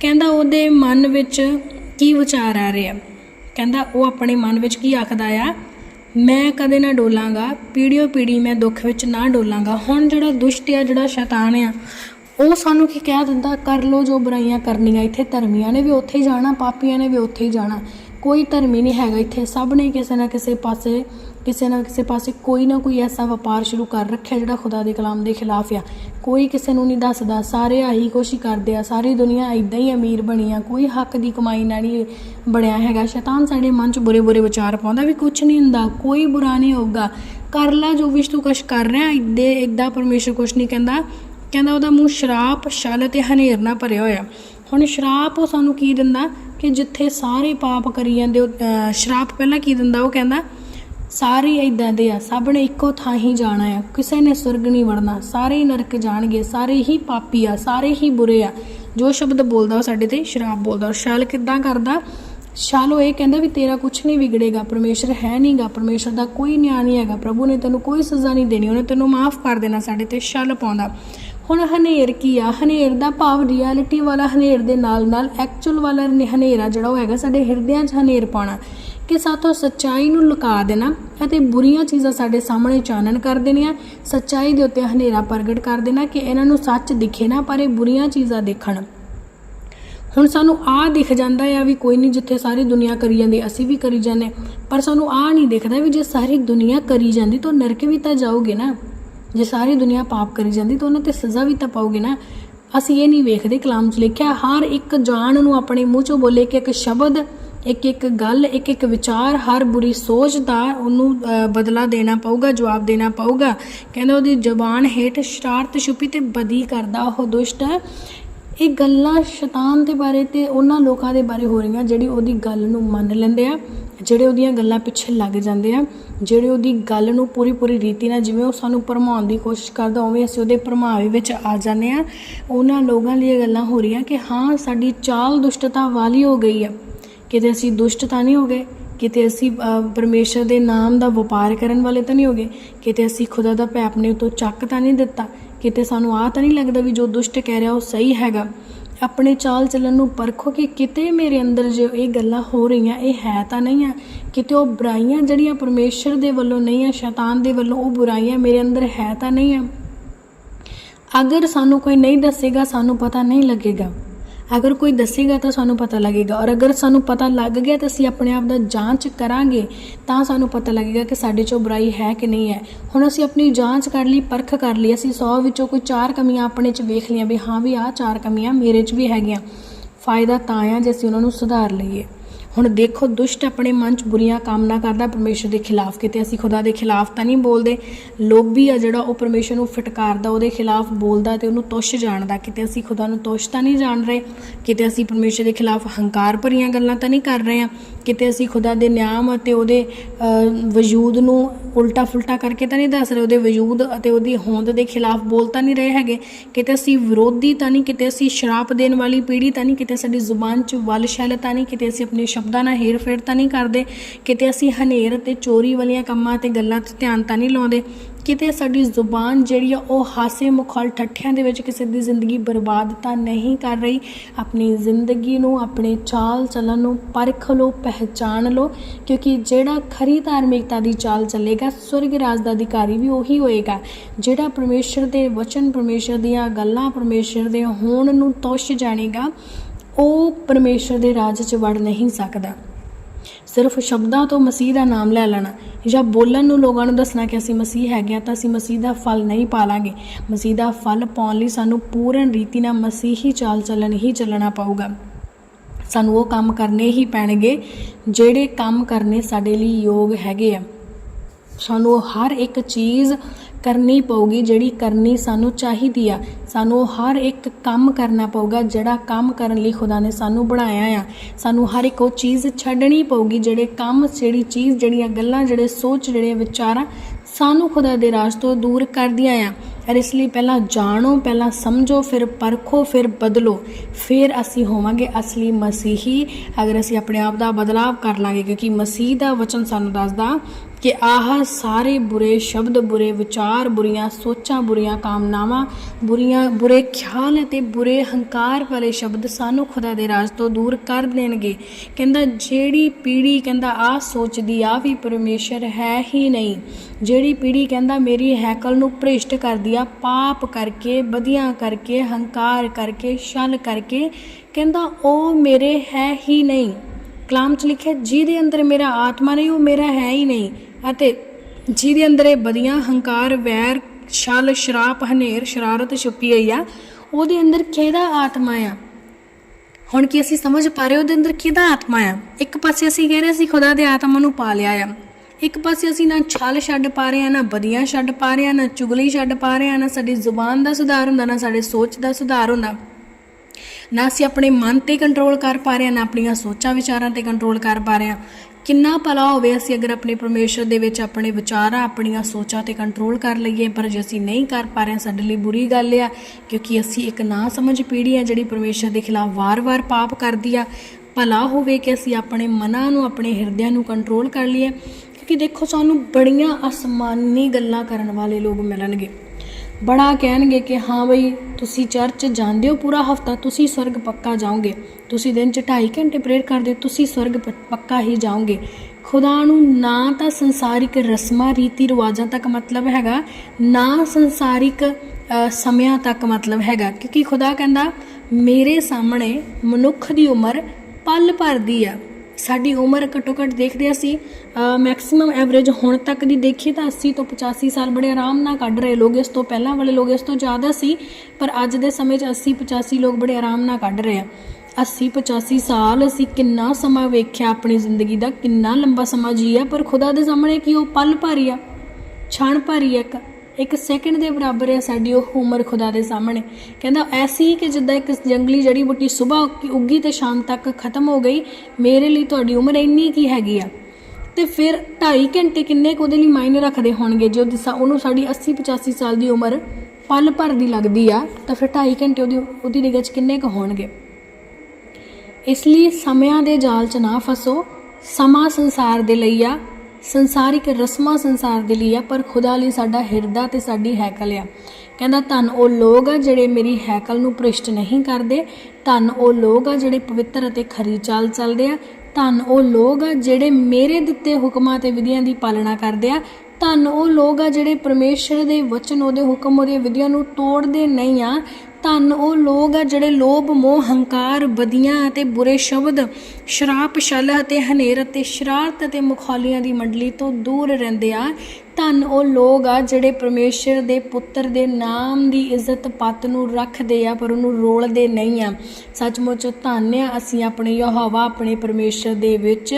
ਕਹਿੰਦਾ, ਉਹਦੇ ਮਨ ਵਿੱਚ ਕੀ ਵਿਚਾਰ ਆ ਰਿਹਾ ਕਹਿੰਦਾ, ਉਹ ਆਪਣੇ ਮਨ ਵਿੱਚ ਕੀ ਆਖਦਾ ਆ? ਮੈਂ ਕਦੇ ਨਾ ਡੋਲਾਂਗਾ ਪੀੜੀਓ ਪੀੜੀ ਮੈਂ ਦੁੱਖ ਵਿੱਚ ਨਾ ਡੋਲਾਂਗਾ। ਹੁਣ ਜਿਹੜਾ ਦੁਸ਼ਟ ਆ, ਜਿਹੜਾ ਸ਼ੈਤਾਨ ਆ ਉਹ ਸਾਨੂੰ ਕੀ ਕਹਿ ਦਿੰਦਾ, ਕਰ ਲੋ ਜੋ ਬੁਰਾਈਆਂ ਕਰਨੀਆਂ, ਇੱਥੇ ਧਰਮੀਆਂ ਨੇ ਵੀ ਉੱਥੇ ਹੀ ਜਾਣਾ, ਪਾਪੀਆਂ ਨੇ ਵੀ ਉੱਥੇ ਹੀ ਜਾਣਾ। ਕੋਈ ਧਰਮੀ ਨਹੀਂ ਹੈਗਾ ਇੱਥੇ, ਸਭ ਨੇ ਕਿਸੇ ਨਾ ਕਿਸੇ ਪਾਸੇ, ਕਿਸੇ ਨਾ ਕਿਸੇ ਪਾਸੇ ਕੋਈ ਨਾ ਕੋਈ ਐਸਾ ਵਪਾਰ ਸ਼ੁਰੂ ਕਰ ਰੱਖਿਆ ਜਿਹੜਾ ਖੁਦਾ ਦੇ ਕਲਾਮ ਦੇ ਖਿਲਾਫ ਆ। ਕੋਈ ਕਿਸੇ ਨੂੰ ਨਹੀਂ ਦੱਸਦਾ, ਸਾਰੇ ਆਹੀ ਕੁਛ ਹੀ ਕਰਦੇ ਆ, ਸਾਰੀ ਦੁਨੀਆ ਇਦਾਂ ਹੀ ਅਮੀਰ ਬਣੀ ਆ, ਕੋਈ ਹੱਕ ਦੀ ਕਮਾਈ ਨਾਲ ਨਹੀਂ ਬਣਿਆ ਹੈਗਾ। ਸ਼ੈਤਾਨ ਸਾਡੇ ਮਨ 'ਚ ਬੁਰੇ ਬੁਰੇ ਵਿਚਾਰ ਪਾਉਂਦਾ ਵੀ ਕੁਝ ਨਹੀਂ ਹੁੰਦਾ, ਕੋਈ ਬੁਰਾ ਨਹੀਂ ਹੋਊਗਾ। ਕਰ ਲੈ ਜੋ ਵਿਸ਼ ਤੂੰ ਕੁਛ ਕਰ ਰਿਹਾ ਇੱਦੇ ਇਦਾਂ ਪਰਮੇਸ਼ਰ ਕੁਛ ਨਹੀਂ ਕਹਿੰਦਾ। ਕਹਿੰਦਾ ਉਹਦਾ ਮੂੰਹ ਸ਼ਰਾਪ, ਛਲ ਤੇ ਹਨੇਰ ਨਾਲ ਭਰਿਆ ਹੋਇਆ। ਹੁਣ ਸ਼ਰਾਪ ਉਹ ਸਾਨੂੰ ਕੀ ਦਿੰਦਾ ਕਿ ਜਿੱਥੇ ਸਾਰੇ ਪਾਪ ਕਰੀ ਜਾਂਦੇ, ਉਹ ਸ਼ਰਾਪ ਪਹਿਲਾਂ ਕੀ ਦਿੰਦਾ? ਉਹ ਕਹਿੰਦਾ, ਸਾਰੇ ਇਦਾਂ ਦੇ ਆ, ਸਭ ਨੇ ਇੱਕੋ ਥਾਂ ਹੀ ਜਾਣਾ ਆ, ਕਿਸੇ ਨੇ ਸੁਰਗ ਨਹੀਂ ਵੜਨਾ। ਸਾਰੇ ਹੀ ਨਰਕ ਜਾਣਗੇ, ਸਾਰੇ ਹੀ ਪਾਪੀ ਆ, ਸਾਰੇ ਹੀ ਬੁਰੇ ਆ। ਜੋ ਸ਼ਬਦ ਬੋਲਦਾ ਉਹ ਸਾਡੇ ਤੇ ਸ਼ਰਾਪ ਬੋਲਦਾ। ਔਰ ਛਲ ਕਿੱਦਾਂ ਕਰਦਾ? ਛਲ ਉਹ ਇਹ ਕਹਿੰਦਾ ਵੀ ਤੇਰਾ ਕੁਝ ਨਹੀਂ ਵਿਗੜੇਗਾ, ਪਰਮੇਸ਼ਰ ਹੈ ਨਹੀਂਗਾ, ਪਰਮੇਸ਼ਰ ਦਾ ਕੋਈ ਨਿਆਂ ਨਹੀਂ ਹੈਗਾ। ਪ੍ਰਭੂ ਨੇ ਤੈਨੂੰ ਕੋਈ ਸਜ਼ਾ ਨਹੀਂ ਦੇਣੀ, ਉਹਨੇ ਤੈਨੂੰ ਮਾਫ ਕਰ ਦੇਣਾ ਸਾਡੇ ਤੇ ਛਲ ਪਾਉਂਦਾ। ਹੁਣ ਹਨੇਰ ਕੀ ਆ? ਹਨੇਰ ਦਾ ਭਾਵ ਰਿਐਲਿਟੀ ਵਾਲਾ ਹਨੇਰ ਦੇ ਨਾਲ ਨਾਲ ਐਕਚੁਅਲ ਵਾਲਾ ਹਨੇਰਾ ਜਿਹੜਾ ਉਹ ਹੈਗਾ ਸਾਡੇ ਹਿਰਦਿਆਂ 'ਚ ਹਨੇਰ ਪਾਉਣਾ। ਕਿ ਸਾਥੋਂ ਸੱਚਾਈ ਨੂੰ ਲੁਕਾ ਦੇਣਾ ਅਤੇ ਬੁਰੀਆਂ ਚੀਜ਼ਾਂ ਸਾਡੇ ਸਾਹਮਣੇ ਚਾਨਣ ਕਰ ਦੇਣੀਆਂ, ਸੱਚਾਈ ਦੇ ਉੱਤੇ ਹਨੇਰਾ ਪ੍ਰਗਟ ਕਰ ਦੇਣਾ ਕਿ ਇਹਨਾਂ ਨੂੰ ਸੱਚ ਦਿਖੇ ਨਾ, ਪਰ ਇਹ ਬੁਰੀਆਂ ਚੀਜ਼ਾਂ ਦੇਖਣ। ਹੁਣ ਸਾਨੂੰ ਆ ਦਿਖ ਜਾਂਦਾ ਆ ਵੀ ਕੋਈ ਨਹੀਂ ਜਿੱਥੇ ਸਾਰੀ ਦੁਨੀਆ ਕਰੀ ਜਾਂਦੀ, ਅਸੀਂ ਵੀ ਕਰੀ ਜਾਂਦੇ। ਪਰ ਸਾਨੂੰ ਆ ਨਹੀਂ ਦਿਖਦਾ ਵੀ ਜੇ ਸਾਰੀ ਦੁਨੀਆ ਕਰੀ ਜਾਂਦੀ ਤਾਂ ਨਰਕ ਵੀ ਤਾਂ ਜਾਓਗੇ ਨਾ। ਜੇ ਸਾਰੀ ਦੁਨੀਆ ਪਾਪ ਕਰੀ ਜਾਂਦੀ ਤਾਂ ਉਹਨਾਂ ਤੇ ਸਜ਼ਾ ਵੀ ਤਾਂ ਪਾਓਗੇ ਨਾ। ਅਸੀਂ ਇਹ ਨਹੀਂ ਵੇਖਦੇ ਕਲਾਮ 'ਚ ਲਿਖਿਆ, ਹਰ ਇੱਕ ਜਾਨ ਨੂੰ ਆਪਣੇ ਮੂੰਹ 'ਚੋਂ ਬੋਲੇ ਕਿ ਇੱਕ ਸ਼ਬਦ, ਇੱਕ ਇੱਕ ਗੱਲ, ਇੱਕ ਇੱਕ ਵਿਚਾਰ, ਹਰ ਬੁਰੀ ਸੋਚ ਦਾ ਉਹਨੂੰ ਬਦਲਾ ਦੇਣਾ ਪਊਗਾ, ਜਵਾਬ ਦੇਣਾ ਪਊਗਾ। ਕਹਿੰਦਾ ਉਹਦੀ ਜ਼ੁਬਾਨ ਹੇਠ ਸ਼ਰਾਰਤ ਛੁਪੀ ਤੇ ਬਦੀ ਕਰਦਾ ਉਹ ਦੁਸ਼ਟ। ਹੈ ਇਹ ਗੱਲਾਂ ਸ਼ੈਤਾਨ ਦੇ ਬਾਰੇ ਤੇ ਉਹਨਾਂ ਲੋਕਾਂ ਦੇ ਬਾਰੇ ਹੋ ਰਹੀਆਂ ਜਿਹੜੀ ਉਹਦੀ ਗੱਲ ਨੂੰ ਮੰਨ ਲੈਂਦੇ ਆ। ਜਿਹੜੇ ਉਹਦੀਆਂ ਗੱਲਾਂ ਪਿੱਛੇ ਲੱਗ ਜਾਂਦੇ ਆ ਜਿਹੜੇ ਉਹਦੀ ਗੱਲ ਨੂੰ ਪੂਰੀ ਪੂਰੀ ਰੀਤੀ ਨਾਲ ਜਿਵੇਂ ਉਹ ਸਾਨੂੰ ਭਰਮਾਉਣ ਦੀ ਕੋਸ਼ਿਸ਼ ਕਰਦਾ ਉਵੇਂ ਅਸੀਂ ਉਹਦੇ ਭਰਮਾਵੇ ਵਿੱਚ ਆ ਜਾਂਦੇ ਆ। ਉਹਨਾਂ ਲੋਕਾਂ ਲਈ ਇਹ ਗੱਲਾਂ ਹੋ ਰਹੀਆਂ ਕਿ ਹਾਂ ਸਾਡੀ ਚਾਲ ਦੁਸ਼ਟਤਾ ਵਾਲੀ ਹੋ ਗਈ ਆ। ਕਿਤੇ ਅਸੀਂ ਦੁਸ਼ਟ ਤਾਂ ਨਹੀਂ ਹੋ ਗਏ ਕਿਤੇ ਅਸੀਂ ਅ, ਪਰਮੇਸ਼ਰ ਦੇ ਨਾਮ ਦਾ ਵਪਾਰ ਕਰਨ ਵਾਲੇ ਤਾਂ ਨਹੀਂ ਹੋ ਗਏ ਕਿਤੇ ਅਸੀਂ ਖੁਦਾ ਦਾ ਭੈ ਆਪਣੇ ਤੋਂ ਚੱਕ ਤਾਂ ਨਹੀਂ ਦਿੱਤਾ ਕਿਤੇ ਸਾਨੂੰ ਆਹ ਤਾਂ ਨਹੀਂ ਲੱਗਦਾ ਵੀ ਜੋ ਦੁਸ਼ਟ ਕਹਿ ਰਿਹਾ ਉਹ ਸਹੀ ਹੈਗਾ। ਆਪਣੇ ਚਾਲ ਚੱਲਣ ਨੂੰ ਪਰਖੋ ਕਿ ਕਿਤੇ ਮੇਰੇ ਅੰਦਰ ਜੇ ਇਹ ਗੱਲਾਂ ਹੋ ਰਹੀਆਂ, ਇਹ ਹੈ ਤਾਂ ਨਹੀਂ ਆ। ਕਿਤੇ ਉਹ ਬੁਰਾਈਆਂ ਜਿਹੜੀਆਂ ਪਰਮੇਸ਼ਰ ਦੇ ਵੱਲੋਂ ਨਹੀਂ ਆ, ਸ਼ੈਤਾਨ ਦੇ ਵੱਲੋਂ ਉਹ ਬੁਰਾਈਆਂ ਮੇਰੇ ਅੰਦਰ ਹੈ ਤਾਂ ਨਹੀਂ ਆ। ਅਗਰ ਸਾਨੂੰ ਕੋਈ ਨਹੀਂ ਦੱਸੇਗਾ, ਸਾਨੂੰ ਪਤਾ ਨਹੀਂ ਲੱਗੇਗਾ। ਅਗਰ ਕੋਈ ਦੱਸੇਗਾ ਤਾਂ ਸਾਨੂੰ ਪਤਾ ਲੱਗੇਗਾ। ਔਰ ਅਗਰ ਸਾਨੂੰ ਪਤਾ ਲੱਗ ਗਿਆ ਤਾਂ ਅਸੀਂ ਆਪਣੇ ਆਪ ਦਾ ਜਾਂਚ ਕਰਾਂਗੇ, ਤਾਂ ਸਾਨੂੰ ਪਤਾ ਲੱਗੇਗਾ ਕਿ ਸਾਡੇ 'ਚੋਂ ਬੁਰਾਈ ਹੈ ਕਿ ਨਹੀਂ ਹੈ। ਹੁਣ ਅਸੀਂ ਆਪਣੀ ਜਾਂਚ ਕਰ ਲਈ, ਪਰਖ ਕਰ ਲਈ। ਅਸੀਂ 100 ਵਿੱਚੋਂ ਕੋਈ 4 ਕਮੀਆਂ ਆਪਣੇ 'ਚ ਵੇਖ ਲਈਆਂ ਵੀ ਹਾਂ ਵੀ ਆਹ 4 ਕਮੀਆਂ ਮੇਰੇ 'ਚ ਵੀ ਹੈਗੀਆਂ। ਫਾਇਦਾ ਤਾਂ ਆ ਜੇ ਅਸੀਂ ਉਹਨਾਂ ਨੂੰ ਸੁਧਾਰ ਲਈਏ। ਹੁਣ ਦੇਖੋ, ਦੁਸ਼ਟ ਆਪਣੇ ਮਨ 'ਚ ਬੁਰੀਆਂ ਕਾਮਨਾ ਕਰਦਾ ਪਰਮੇਸ਼ਰ ਦੇ ਖਿਲਾਫ ਕਿਤੇ ਅਸੀਂ ਖੁਦਾ ਦੇ ਖਿਲਾਫ ਤਾਂ ਨਹੀਂ ਬੋਲਦੇ। ਲੋਭੀ ਆ ਜਿਹੜਾ ਉਹ ਪਰਮੇਸ਼ਰ ਨੂੰ ਫਟਕਾਰਦਾ, ਉਹਦੇ ਖਿਲਾਫ ਬੋਲਦਾ ਤੇ ਉਹਨੂੰ ਤੁਸ਼ ਜਾਣਦਾ। ਕਿਤੇ ਅਸੀਂ ਖੁਦਾ ਨੂੰ ਤੁੱਛ ਤਾਂ ਨਹੀਂ ਜਾਣ ਰਹੇ, ਕਿਤੇ ਅਸੀਂ ਪਰਮੇਸ਼ਰ ਦੇ ਖਿਲਾਫ ਹੰਕਾਰ ਭਰੀਆਂ ਗੱਲਾਂ ਤਾਂ ਨਹੀਂ ਕਰ ਰਹੇ ਹਾਂ। ਕਿਤੇ ਅਸੀਂ ਖੁਦਾ ਦੇ ਨਿਯਮ ਅਤੇ ਉਹਦੇ ਵਜੂਦ ਨੂੰ ਉਲਟਾ ਫੁਲਟਾ ਕਰਕੇ ਤਾਂ ਨਹੀਂ ਦੱਸ ਰਹੇ, ਉਹਦੇ ਵਜੂਦ ਅਤੇ ਉਹਦੀ ਹੋਂਦ ਦੇ ਖਿਲਾਫ ਬੋਲ ਤਾਂ ਨਹੀਂ ਰਹੇ ਹੈਗੇ। ਕਿਤੇ ਅਸੀਂ ਵਿਰੋਧੀ ਤਾਂ ਨਹੀਂ, ਕਿਤੇ ਅਸੀਂ ਸ਼ਰਾਪ ਦੇਣ ਵਾਲੀ ਪੀੜ੍ਹੀ ਤਾਂ ਨਹੀਂ, ਕਿਤੇ ਸਾਡੀ ਜ਼ੁਬਾਨ 'ਚ ਵਲ ਛਲ ਤਾਂ ਨਹੀਂ, ਕਿਤੇ ਅਸੀਂ ਆਪਣੇ ਸ਼ਬਦਾਂ ਨਾਲ ਹੇਰ ਫੇਰ ਤਾਂ ਨਹੀਂ ਕਰਦੇ, ਕਿਤੇ ਅਸੀਂ ਹਨੇਰ ਤੇ ਚੋਰੀ ਵਾਲੀਆਂ ਕੰਮਾਂ ਤੇ ਗੱਲਾਂ 'ਤੇ ਧਿਆਨ ਤਾਂ ਨਹੀਂ ਲਾਉਂਦੇ। ਕਿਤੇ ਸਾਡੀ ਜ਼ੁਬਾਨ ਜਿਹੜੀ ਆ ਉਹ ਹਾਸੇ ਮੁਖੌਲ ਠੱਠਿਆਂ ਦੇ ਵਿੱਚ ਕਿਸੇ ਦੀ ਜ਼ਿੰਦਗੀ ਬਰਬਾਦ ਤਾਂ ਨਹੀਂ ਕਰ ਰਹੀ। ਆਪਣੀ ਜ਼ਿੰਦਗੀ ਨੂੰ, ਆਪਣੇ ਚਾਲ ਚੱਲਣ ਨੂੰ ਪਰਖ ਲਓ, ਪਹਿਚਾਣ ਲਓ, ਕਿਉਂਕਿ ਜਿਹੜਾ ਖਰੀ ਧਾਰਮਿਕਤਾ ਦੀ ਚਾਲ ਚੱਲੇਗਾ, ਸਵਰਗ ਰਾਜ ਦਾ ਅਧਿਕਾਰੀ ਵੀ ਉਹੀ ਹੋਏਗਾ। ਜਿਹੜਾ ਪਰਮੇਸ਼ਰ ਦੇ ਵਚਨ ਪਰਮੇਸ਼ਰ ਦੀਆਂ ਗੱਲਾਂ ਪਰਮੇਸ਼ਰ ਦੇ ਹੋਣ ਨੂੰ ਤੋਸ਼ ਜਾਣੇਗਾ, ਉਹ ਪਰਮੇਸ਼ਰ ਦੇ ਰਾਜ 'ਚ ਵੜ ਨਹੀਂ ਸਕਦਾ। ਸਿਰਫ ਸ਼ਬਦਾਂ ਤੋਂ ਮਸੀਹ ਦਾ ਨਾਮ ਲੈ ਲੈਣਾ ਜਾਂ ਬੋਲਣ ਨੂੰ ਲੋਕਾਂ ਨੂੰ ਦੱਸਣਾ ਕਿ ਅਸੀਂ ਮਸੀਹ ਹੈਗੇ ਹਾਂ ਤਾਂ ਅਸੀਂ ਮਸੀਹ ਦਾ ਫਲ ਨਹੀਂ ਪਾਲਾਂਗੇ। ਮਸੀਹ ਦਾ ਫਲ ਪਾਉਣ ਲਈ ਸਾਨੂੰ ਪੂਰਨ ਰੀਤੀ ਨਾਲ ਮਸੀਹੀ ਚਾਲ ਚੱਲਣ ਹੀ ਚੱਲਣਾ ਪਊਗਾ। ਸਾਨੂੰ ਉਹ ਕੰਮ ਕਰਨੇ ਹੀ ਪੈਣਗੇ ਜਿਹੜੇ ਕੰਮ ਕਰਨੇ ਸਾਡੇ ਲਈ ਯੋਗ ਹੈਗੇ ਆ। ਸਾਨੂੰ ਉਹ ਹਰ ਇੱਕ ਚੀਜ਼ ਕਰਨੀ ਪਊਗੀ, ਜਿਹੜੀ ਕਰਨੀ ਸਾਨੂੰ ਚਾਹੀਦੀ ਆ। ਸਾਨੂੰ ਉਹ ਹਰ ਇੱਕ ਕੰਮ ਕਰਨਾ ਪਊਗਾ, ਜਿਹੜਾ ਕੰਮ ਕਰਨ ਲਈ ਖੁਦਾ ਨੇ ਸਾਨੂੰ ਬਣਾਇਆ ਆ। ਸਾਨੂੰ ਹਰ ਇੱਕ ਉਹ ਚੀਜ਼ ਛੱਡਣੀ ਪਊਗੀ, ਜਿਹੜੇ ਕੰਮ, ਜਿਹੜੀ ਚੀਜ਼, ਜਿਹੜੀਆਂ ਗੱਲਾਂ, ਜਿਹੜੇ ਸੋਚ ਜਿਹੜੇ ਵਿਚਾਰਾਂ ਸਾਨੂੰ ਖੁਦਾ ਦੇ ਰਾਜ ਤੋਂ ਦੂਰ ਕਰਦੀਆਂ ਆ। ਔਰ ਇਸ ਲਈ ਪਹਿਲਾਂ ਜਾਣੋ, ਪਹਿਲਾਂ ਸਮਝੋ, ਫਿਰ ਪਰਖੋ, ਫਿਰ ਬਦਲੋ। ਫਿਰ ਅਸੀਂ ਹੋਵਾਂਗੇ ਅਸਲੀ ਮਸੀਹੀ। ਅਗਰ ਅਸੀਂ ਆਪਣੇ ਆਪ ਦਾ ਬਦਲਾਵ ਕਰ ਲਾਂਗੇ, ਕਿਉਂਕਿ ਮਸੀਹ ਦਾ ਵਚਨ ਸਾਨੂੰ ਦੱਸਦਾ ਕਿ ਆਹ ਸਾਰੇ ਬੁਰੇ ਸ਼ਬਦ, ਬੁਰੇ ਵਿਚਾਰ, ਬੁਰੀਆਂ ਸੋਚਾਂ, ਬੁਰੀਆਂ ਕਾਮਨਾਵਾਂ, ਬੁਰੀਆਂ, ਬੁਰੇ ਖਿਆਲ ਅਤੇ ਬੁਰੇ ਹੰਕਾਰ ਵਾਲੇ ਸ਼ਬਦ ਸਾਨੂੰ ਖੁਦਾ ਦੇ ਰਾਜ ਤੋਂ ਦੂਰ ਕਰ ਦੇਣਗੇ। ਕਹਿੰਦਾ, ਜਿਹੜੀ ਪੀੜ੍ਹੀ ਕਹਿੰਦਾ ਆ ਸੋਚਦੀ ਆ ਵੀ ਪਰਮੇਸ਼ਰ ਹੈ ਹੀ ਨਹੀਂ। ਜਿਹੜੀ ਪੀੜ੍ਹੀ ਕਹਿੰਦਾ, ਮੇਰੀ ਹੈਕਲ ਨੂੰ ਭ੍ਰਿਸ਼ਟ ਕਰਦੀ ਆ, ਪਾਪ ਕਰਕੇ ਬਦੀਆਂ ਕਰਕੇ, ਹੰਕਾਰ ਕਰਕੇ, ਛਲ ਕਰਕੇ, ਕਹਿੰਦਾ, ਉਹ ਮੇਰੇ ਹੈ ਹੀ ਨਹੀਂ। ਕਲਾਮ ਚ ਲਿਖਿਆ, ਜਿਹਦੇ ਅੰਦਰ ਮੇਰਾ ਆਤਮਾ ਨਹੀਂ, ਉਹ ਮੇਰਾ ਹੈ ਹੀ ਨਹੀਂ। ਅਤੇ ਜਿਹਦੇ ਅੰਦਰ ਇਹ ਬਦੀਆਂ ਹੰਕਾਰ, ਵੈਰ, ਛਲ, ਸ਼ਰਾਪ, ਹਨੇਰ, ਸ਼ਰਾਰਤ ਛੁਪੀ ਹੋਈ ਆ, ਉਹਦੇ ਅੰਦਰ ਕਿਹਦਾ ਆਤਮਾ ਆ? ਹੁਣ ਕੀ ਅਸੀਂ ਸਮਝ ਪਾ ਰਹੇ ਉਹਦੇ ਅੰਦਰ ਕਿਹਦਾ ਆਤਮਾ ਆ? ਇੱਕ ਪਾਸੇ ਅਸੀਂ ਕਹਿ ਰਹੇ ਸੀ ਖੁਦਾ ਦੇ ਆਤਮਾ ਨੂੰ ਪਾ ਲਿਆ ਆ। ਇੱਕ ਪਾਸੇ ਅਸੀਂ ਨਾ ਛਲ ਛੱਡ ਪਾ ਰਹੇ ਆ, ਨਾ ਬਦੀਆਂ ਛੱਡ ਪਾ ਰਹੇ ਆ, ਨਾ ਚੁਗਲੀ ਛੱਡ ਪਾ ਰਹੇ ਆ, ਨਾ ਸਾਡੀ ਜ਼ੁਬਾਨ ਦਾ ਸੁਧਾਰ ਹੁੰਦਾ, ਨਾ ਸਾਡੇ ਸੋਚ ਦਾ ਸੁਧਾਰ ਹੁੰਦਾ। ਨਾ ਅਸੀਂ ਆਪਣੇ ਮਨ ਤੇ ਕੰਟਰੋਲ ਕਰ ਪਾ ਰਹੇ ਹਾਂ ਨਾ ਆਪਣੀਆਂ ਸੋਚਾਂ, ਵਿਚਾਰਾਂ ਤੇ ਕੰਟਰੋਲ ਕਰ ਪਾ ਰਹੇ ਹਾਂ ਕਿੰਨਾ ਭਲਾ ਹੋਵੇ ਅਸੀਂ ਅਗਰ ਆਪਣੇ ਪਰਮੇਸ਼ਰ ਦੇ ਵਿੱਚ ਆਪਣੇ ਵਿਚਾਰਾਂ, ਆਪਣੀਆਂ ਸੋਚਾਂ ਤੇ ਕੰਟਰੋਲ ਕਰ ਲਈਏ, ਪਰ ਜੇ ਅਸੀਂ ਨਹੀਂ ਕਰ ਪਾ ਰਹੇ, ਸਾਡੇ ਲਈ ਬੁਰੀ ਗੱਲ ਆ, ਕਿਉਂਕਿ ਅਸੀਂ ਇੱਕ ਨਾ ਸਮਝ ਪੀੜ੍ਹੀ ਆ ਜਿਹੜੀ ਪਰਮੇਸ਼ਰ ਦੇ ਖਿਲਾਫ ਵਾਰ-ਵਾਰ ਪਾਪ ਕਰਦੀ ਆ। ਭਲਾ ਹੋਵੇ ਕਿ ਅਸੀਂ ਆਪਣੇ ਮਨਾਂ ਨੂੰ, ਆਪਣੇ ਹਿਰਦਿਆਂ ਨੂੰ ਕੰਟਰੋਲ ਕਰ ਲਈਏ, ਕਿਉਂਕਿ ਦੇਖੋ ਸਾਨੂੰ ਬੜੀਆਂ ਅਸਮਾਨੀ ਗੱਲਾਂ ਕਰਨ ਵਾਲੇ ਲੋਕ ਮਿਲਣਗੇ। ਬੜਾ ਕਹਿਣਗੇ ਕਿ ਹਾਂ ਬਈ ਤੁਸੀਂ ਚਰਚ ਜਾਂਦੇ ਹੋ ਪੂਰਾ ਹਫਤਾ ਤੁਸੀਂ ਸਵਰਗ ਪੱਕਾ ਜਾਓਗੇ। ਤੁਸੀਂ ਦਿਨ ਚ 2.5 ਘੰਟੇ ਪ੍ਰੇਅਰ ਕਰਦੇ ਹੋ, ਤੁਸੀਂ ਸਵਰਗ ਪੱਕਾ ਹੀ ਜਾਓਗੇ। ਖੁਦਾ ਨੂੰ ਨਾ ਤਾਂ ਸੰਸਾਰਿਕ ਰਸਮਾਂ ਰੀਤੀ ਰਿਵਾਜਾਂ ਤੱਕ ਮਤਲਬ ਹੈਗਾ ਨਾ ਸੰਸਾਰਿਕ ਸਮਿਆਂ ਤੱਕ ਮਤਲਬ ਹੈਗਾ। ਕਿਉਂਕਿ ਖੁਦਾ ਕਹਿੰਦਾ ਮੇਰੇ ਸਾਹਮਣੇ ਮਨੁੱਖ ਦੀ ਉਮਰ ਪਲ ਭਰ ਦੀ ਆ। ਸਾਡੀ ਉਮਰ ਘੱਟੋ ਘੱਟ ਦੇਖਦੇ ਅਸੀਂ ਮੈਕਸਿਮਮ ਐਵਰੇਜ ਹੁਣ ਤੱਕ ਦੀ ਦੇਖੀਏ ਤਾਂ 80 ਤੋਂ 85 ਸਾਲ ਬੜੇ ਆਰਾਮ ਨਾਲ ਕੱਢ ਰਹੇ ਲੋਕ, ਇਸ ਤੋਂ ਪਹਿਲਾਂ ਵਾਲੇ ਲੋਕ, ਇਸ ਤੋਂ ਜ਼ਿਆਦਾ ਸੀ, ਪਰ ਅੱਜ ਦੇ ਸਮੇਂ 'ਚ 80 85 ਲੋਕ ਬੜੇ ਆਰਾਮ ਨਾਲ ਕੱਢ ਰਹੇ ਆ। 80 85 ਸਾਲ ਅਸੀਂ ਕਿੰਨਾ ਸਮਾਂ ਵੇਖਿਆ ਆਪਣੀ ਜ਼ਿੰਦਗੀ ਦਾ, ਕਿੰਨਾ ਲੰਬਾ ਸਮਾਂ ਜੀਆ, ਪਰ ਖੁਦਾ ਦੇ ਸਾਹਮਣੇ ਕਿ ਉਹ ਪਲ ਭਾਰੀ ਆ, ਛਣ ਭਾਰੀ ਆ ਇੱਕ। ਇੱਕ ਸੈਕਿੰਡ ਦੇ ਬਰਾਬਰ ਹੈ ਸਾਡੀ ਉਹ ਉਮਰ ਖੁਦਾ ਦੇ ਸਾਹਮਣੇ। ਕਹਿੰਦਾ ਐਸੀ ਕਿ ਜਿੱਦਾਂ ਇੱਕ ਜੰਗਲੀ ਜੜੀ ਬੂਟੀ ਸਵੇਰ ਉੱਗੀ ਤੇ ਸ਼ਾਮ ਤੱਕ ਖਤਮ ਹੋ ਗਈ, ਮੇਰੇ ਲਈ ਤੁਹਾਡੀ ਉਮਰ ਇੰਨੀ ਕੀ ਹੈਗੀ ਆ? ਤੇ ਫਿਰ 2.5 ਘੰਟੇ ਕਿੰਨੇ ਕੁ ਉਹਦੇ ਲਈ ਮਾਇਨੇ ਰੱਖਦੇ ਹੋਣਗੇ? ਜੋ ਦਿਸਾ ਉਹਨੂੰ ਸਾਡੀ 80 85 ਸਾਲ ਦੀ ਉਮਰ ਪਲ ਭਰ ਦੀ ਲੱਗਦੀ ਆ, ਤਾਂ ਫਿਰ 2.5 ਘੰਟੇ ਉਹਦੀ ਉਹਦੀ ਨਿਗਾਹ 'ਚ ਕਿੰਨੇ ਕੁ ਹੋਣਗੇ? ਇਸ ਲਈ ਸਮਿਆਂ ਦੇ ਜਾਲ 'ਚ ਨਾ ਫਸੋ। ਸਮਾਂ ਸੰਸਾਰ ਦੇ ਲਈ ਆ। ਸੰਸਾਰਿਕ ਰਸਮਾਂ ਸੰਸਾਰ ਦੇ ਲਈ ਆ, ਪਰ ਖੁਦਾ ਲਈ ਸਾਡਾ ਹਿਰਦਾ ਤੇ ਸਾਡੀ ਹੈਕਲ ਆ। ਕਹਿੰਦਾ, ਧੰਨ ਉਹ ਲੋਕ ਆ ਜਿਹੜੇ ਮੇਰੀ ਹੈਕਲ ਨੂੰ ਭ੍ਰਿਸ਼ਟ ਨਹੀਂ ਕਰਦੇ। ਧੰਨ ਉਹ ਲੋਕ ਆ ਜਿਹੜੇ ਪਵਿੱਤਰ ਅਤੇ ਖਰੀ ਚਾਲ ਚੱਲਦੇ ਆ। ਧੰਨ ਉਹ ਲੋਕ ਆ ਜਿਹੜੇ ਮੇਰੇ ਦਿੱਤੇ ਹੁਕਮਾਂ ਤੇ ਵਿਧੀਆਂ ਦੀ ਪਾਲਣਾ ਕਰਦੇ ਆ। ਧੰਨ ਉਹ ਲੋਕ ਆ ਜਿਹੜੇ ਪਰਮੇਸ਼ਰ ਦੇ ਵਚਨ, ਉਹਦੇ ਹੁਕਮ, ਉਹਦੀਆਂ ਵਿਧੀਆਂ ਨੂੰ ਤੋੜਦੇ ਨਹੀਂ ਆ। ਧੰਨ ਉਹ ਲੋਕ ਆ ਜਿਹੜੇ ਲੋਭ, ਮੋਹ, ਹੰਕਾਰ ਬਦੀਆਂ ਅਤੇ ਬੁਰੇ ਸ਼ਬਦ, ਸ਼ਰਾਪ ਛਲ ਅਤੇ ਹਨੇਰ ਅਤੇ ਸ਼ਰਾਰਤ ਅਤੇ ਮੁਖੌਲੀਆਂ ਦੀ ਮੰਡਲੀ ਤੋਂ ਦੂਰ ਰਹਿੰਦੇ ਆ। ਧੰਨ ਉਹ ਲੋਕ ਆ ਜਿਹੜੇ ਪਰਮੇਸ਼ਰ ਦੇ ਪੁੱਤਰ ਦੇ ਨਾਮ ਦੀ ਇੱਜ਼ਤ ਪੱਤ ਨੂੰ ਰੱਖਦੇ ਆ, ਪਰ ਉਹਨੂੰ ਰੋਲਦੇ ਨਹੀਂ ਆ। ਸੱਚਮੁੱਚ ਧੰਨ ਆ, ਅਸੀਂ ਆਪਣੇ ਯਹੋਵਾ, ਆਪਣੇ ਪਰਮੇਸ਼ਰ ਦੇ ਵਿੱਚ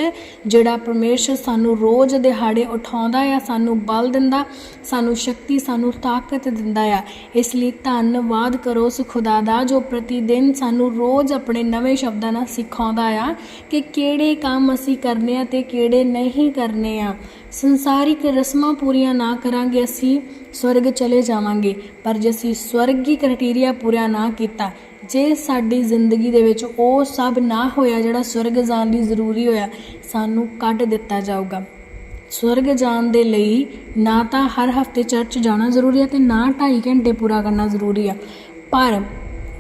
ਜਿਹੜਾ ਪਰਮੇਸ਼ਰ ਸਾਨੂੰ ਰੋਜ਼ ਦਿਹਾੜੇ ਉਠਾਉਂਦਾ ਆ, ਸਾਨੂੰ ਬਲ ਦਿੰਦਾ, ਸਾਨੂੰ ਸ਼ਕਤੀ, ਸਾਨੂੰ ਤਾਕਤ ਦਿੰਦਾ ਆ। ਇਸ ਲਈ ਧੰਨਵਾਦ ਕਰੋ ਉਸ ਖੁਦਾ ਦਾ ਜੋ ਪ੍ਰਤੀ ਦਿਨ ਸਾਨੂੰ ਰੋਜ਼ ਆਪਣੇ ਨਵੇਂ ਸ਼ਬਦਾਂ ਨਾਲ ਸਿਖਾਉਂਦਾ ਆ ਕਿ ਕਿਹੜੇ ਕੰਮ ਅਸੀਂ ਕਰਨੇ ਆ ਤੇ ਕਿਹੜੇ ਨਹੀਂ ਕਰਨੇ ਆ। ਸੰਸਾਰਿਕ ਰਸਮਾਂ ਪੂਰੀਆਂ ਨਾ ਕਰਾਂਗੇ, ਅਸੀਂ ਸਵਰਗ ਚਲੇ ਜਾਵਾਂਗੇ। ਪਰ ਜੇ ਅਸੀਂ ਸਵਰਗੀ ਕ੍ਰਾਈਟੇਰੀਆ ਪੂਰਾ ਨਾ ਕੀਤਾ, ਜੇ ਸਾਡੀ ਜ਼ਿੰਦਗੀ ਦੇ ਵਿੱਚ ਉਹ ਸਭ ਨਾ ਹੋਇਆ ਜਿਹੜਾ ਸਵਰਗ ਜਾਣ ਲਈ ਜ਼ਰੂਰੀ ਹੋਇਆ, ਸਾਨੂੰ ਕੱਢ ਦਿੱਤਾ ਜਾਊਗਾ। ਸਵਰਗ ਜਾਣ ਦੇ ਲਈ ਨਾ ਤਾਂ ਹਰ ਹਫ਼ਤੇ ਚਰਚ ਜਾਣਾ ਜ਼ਰੂਰੀ ਹੈ ਤੇ ਨਾ 2.5 ਘੰਟੇ ਪੂਰਾ ਕਰਨਾ ਜ਼ਰੂਰੀ ਆ ਪਰ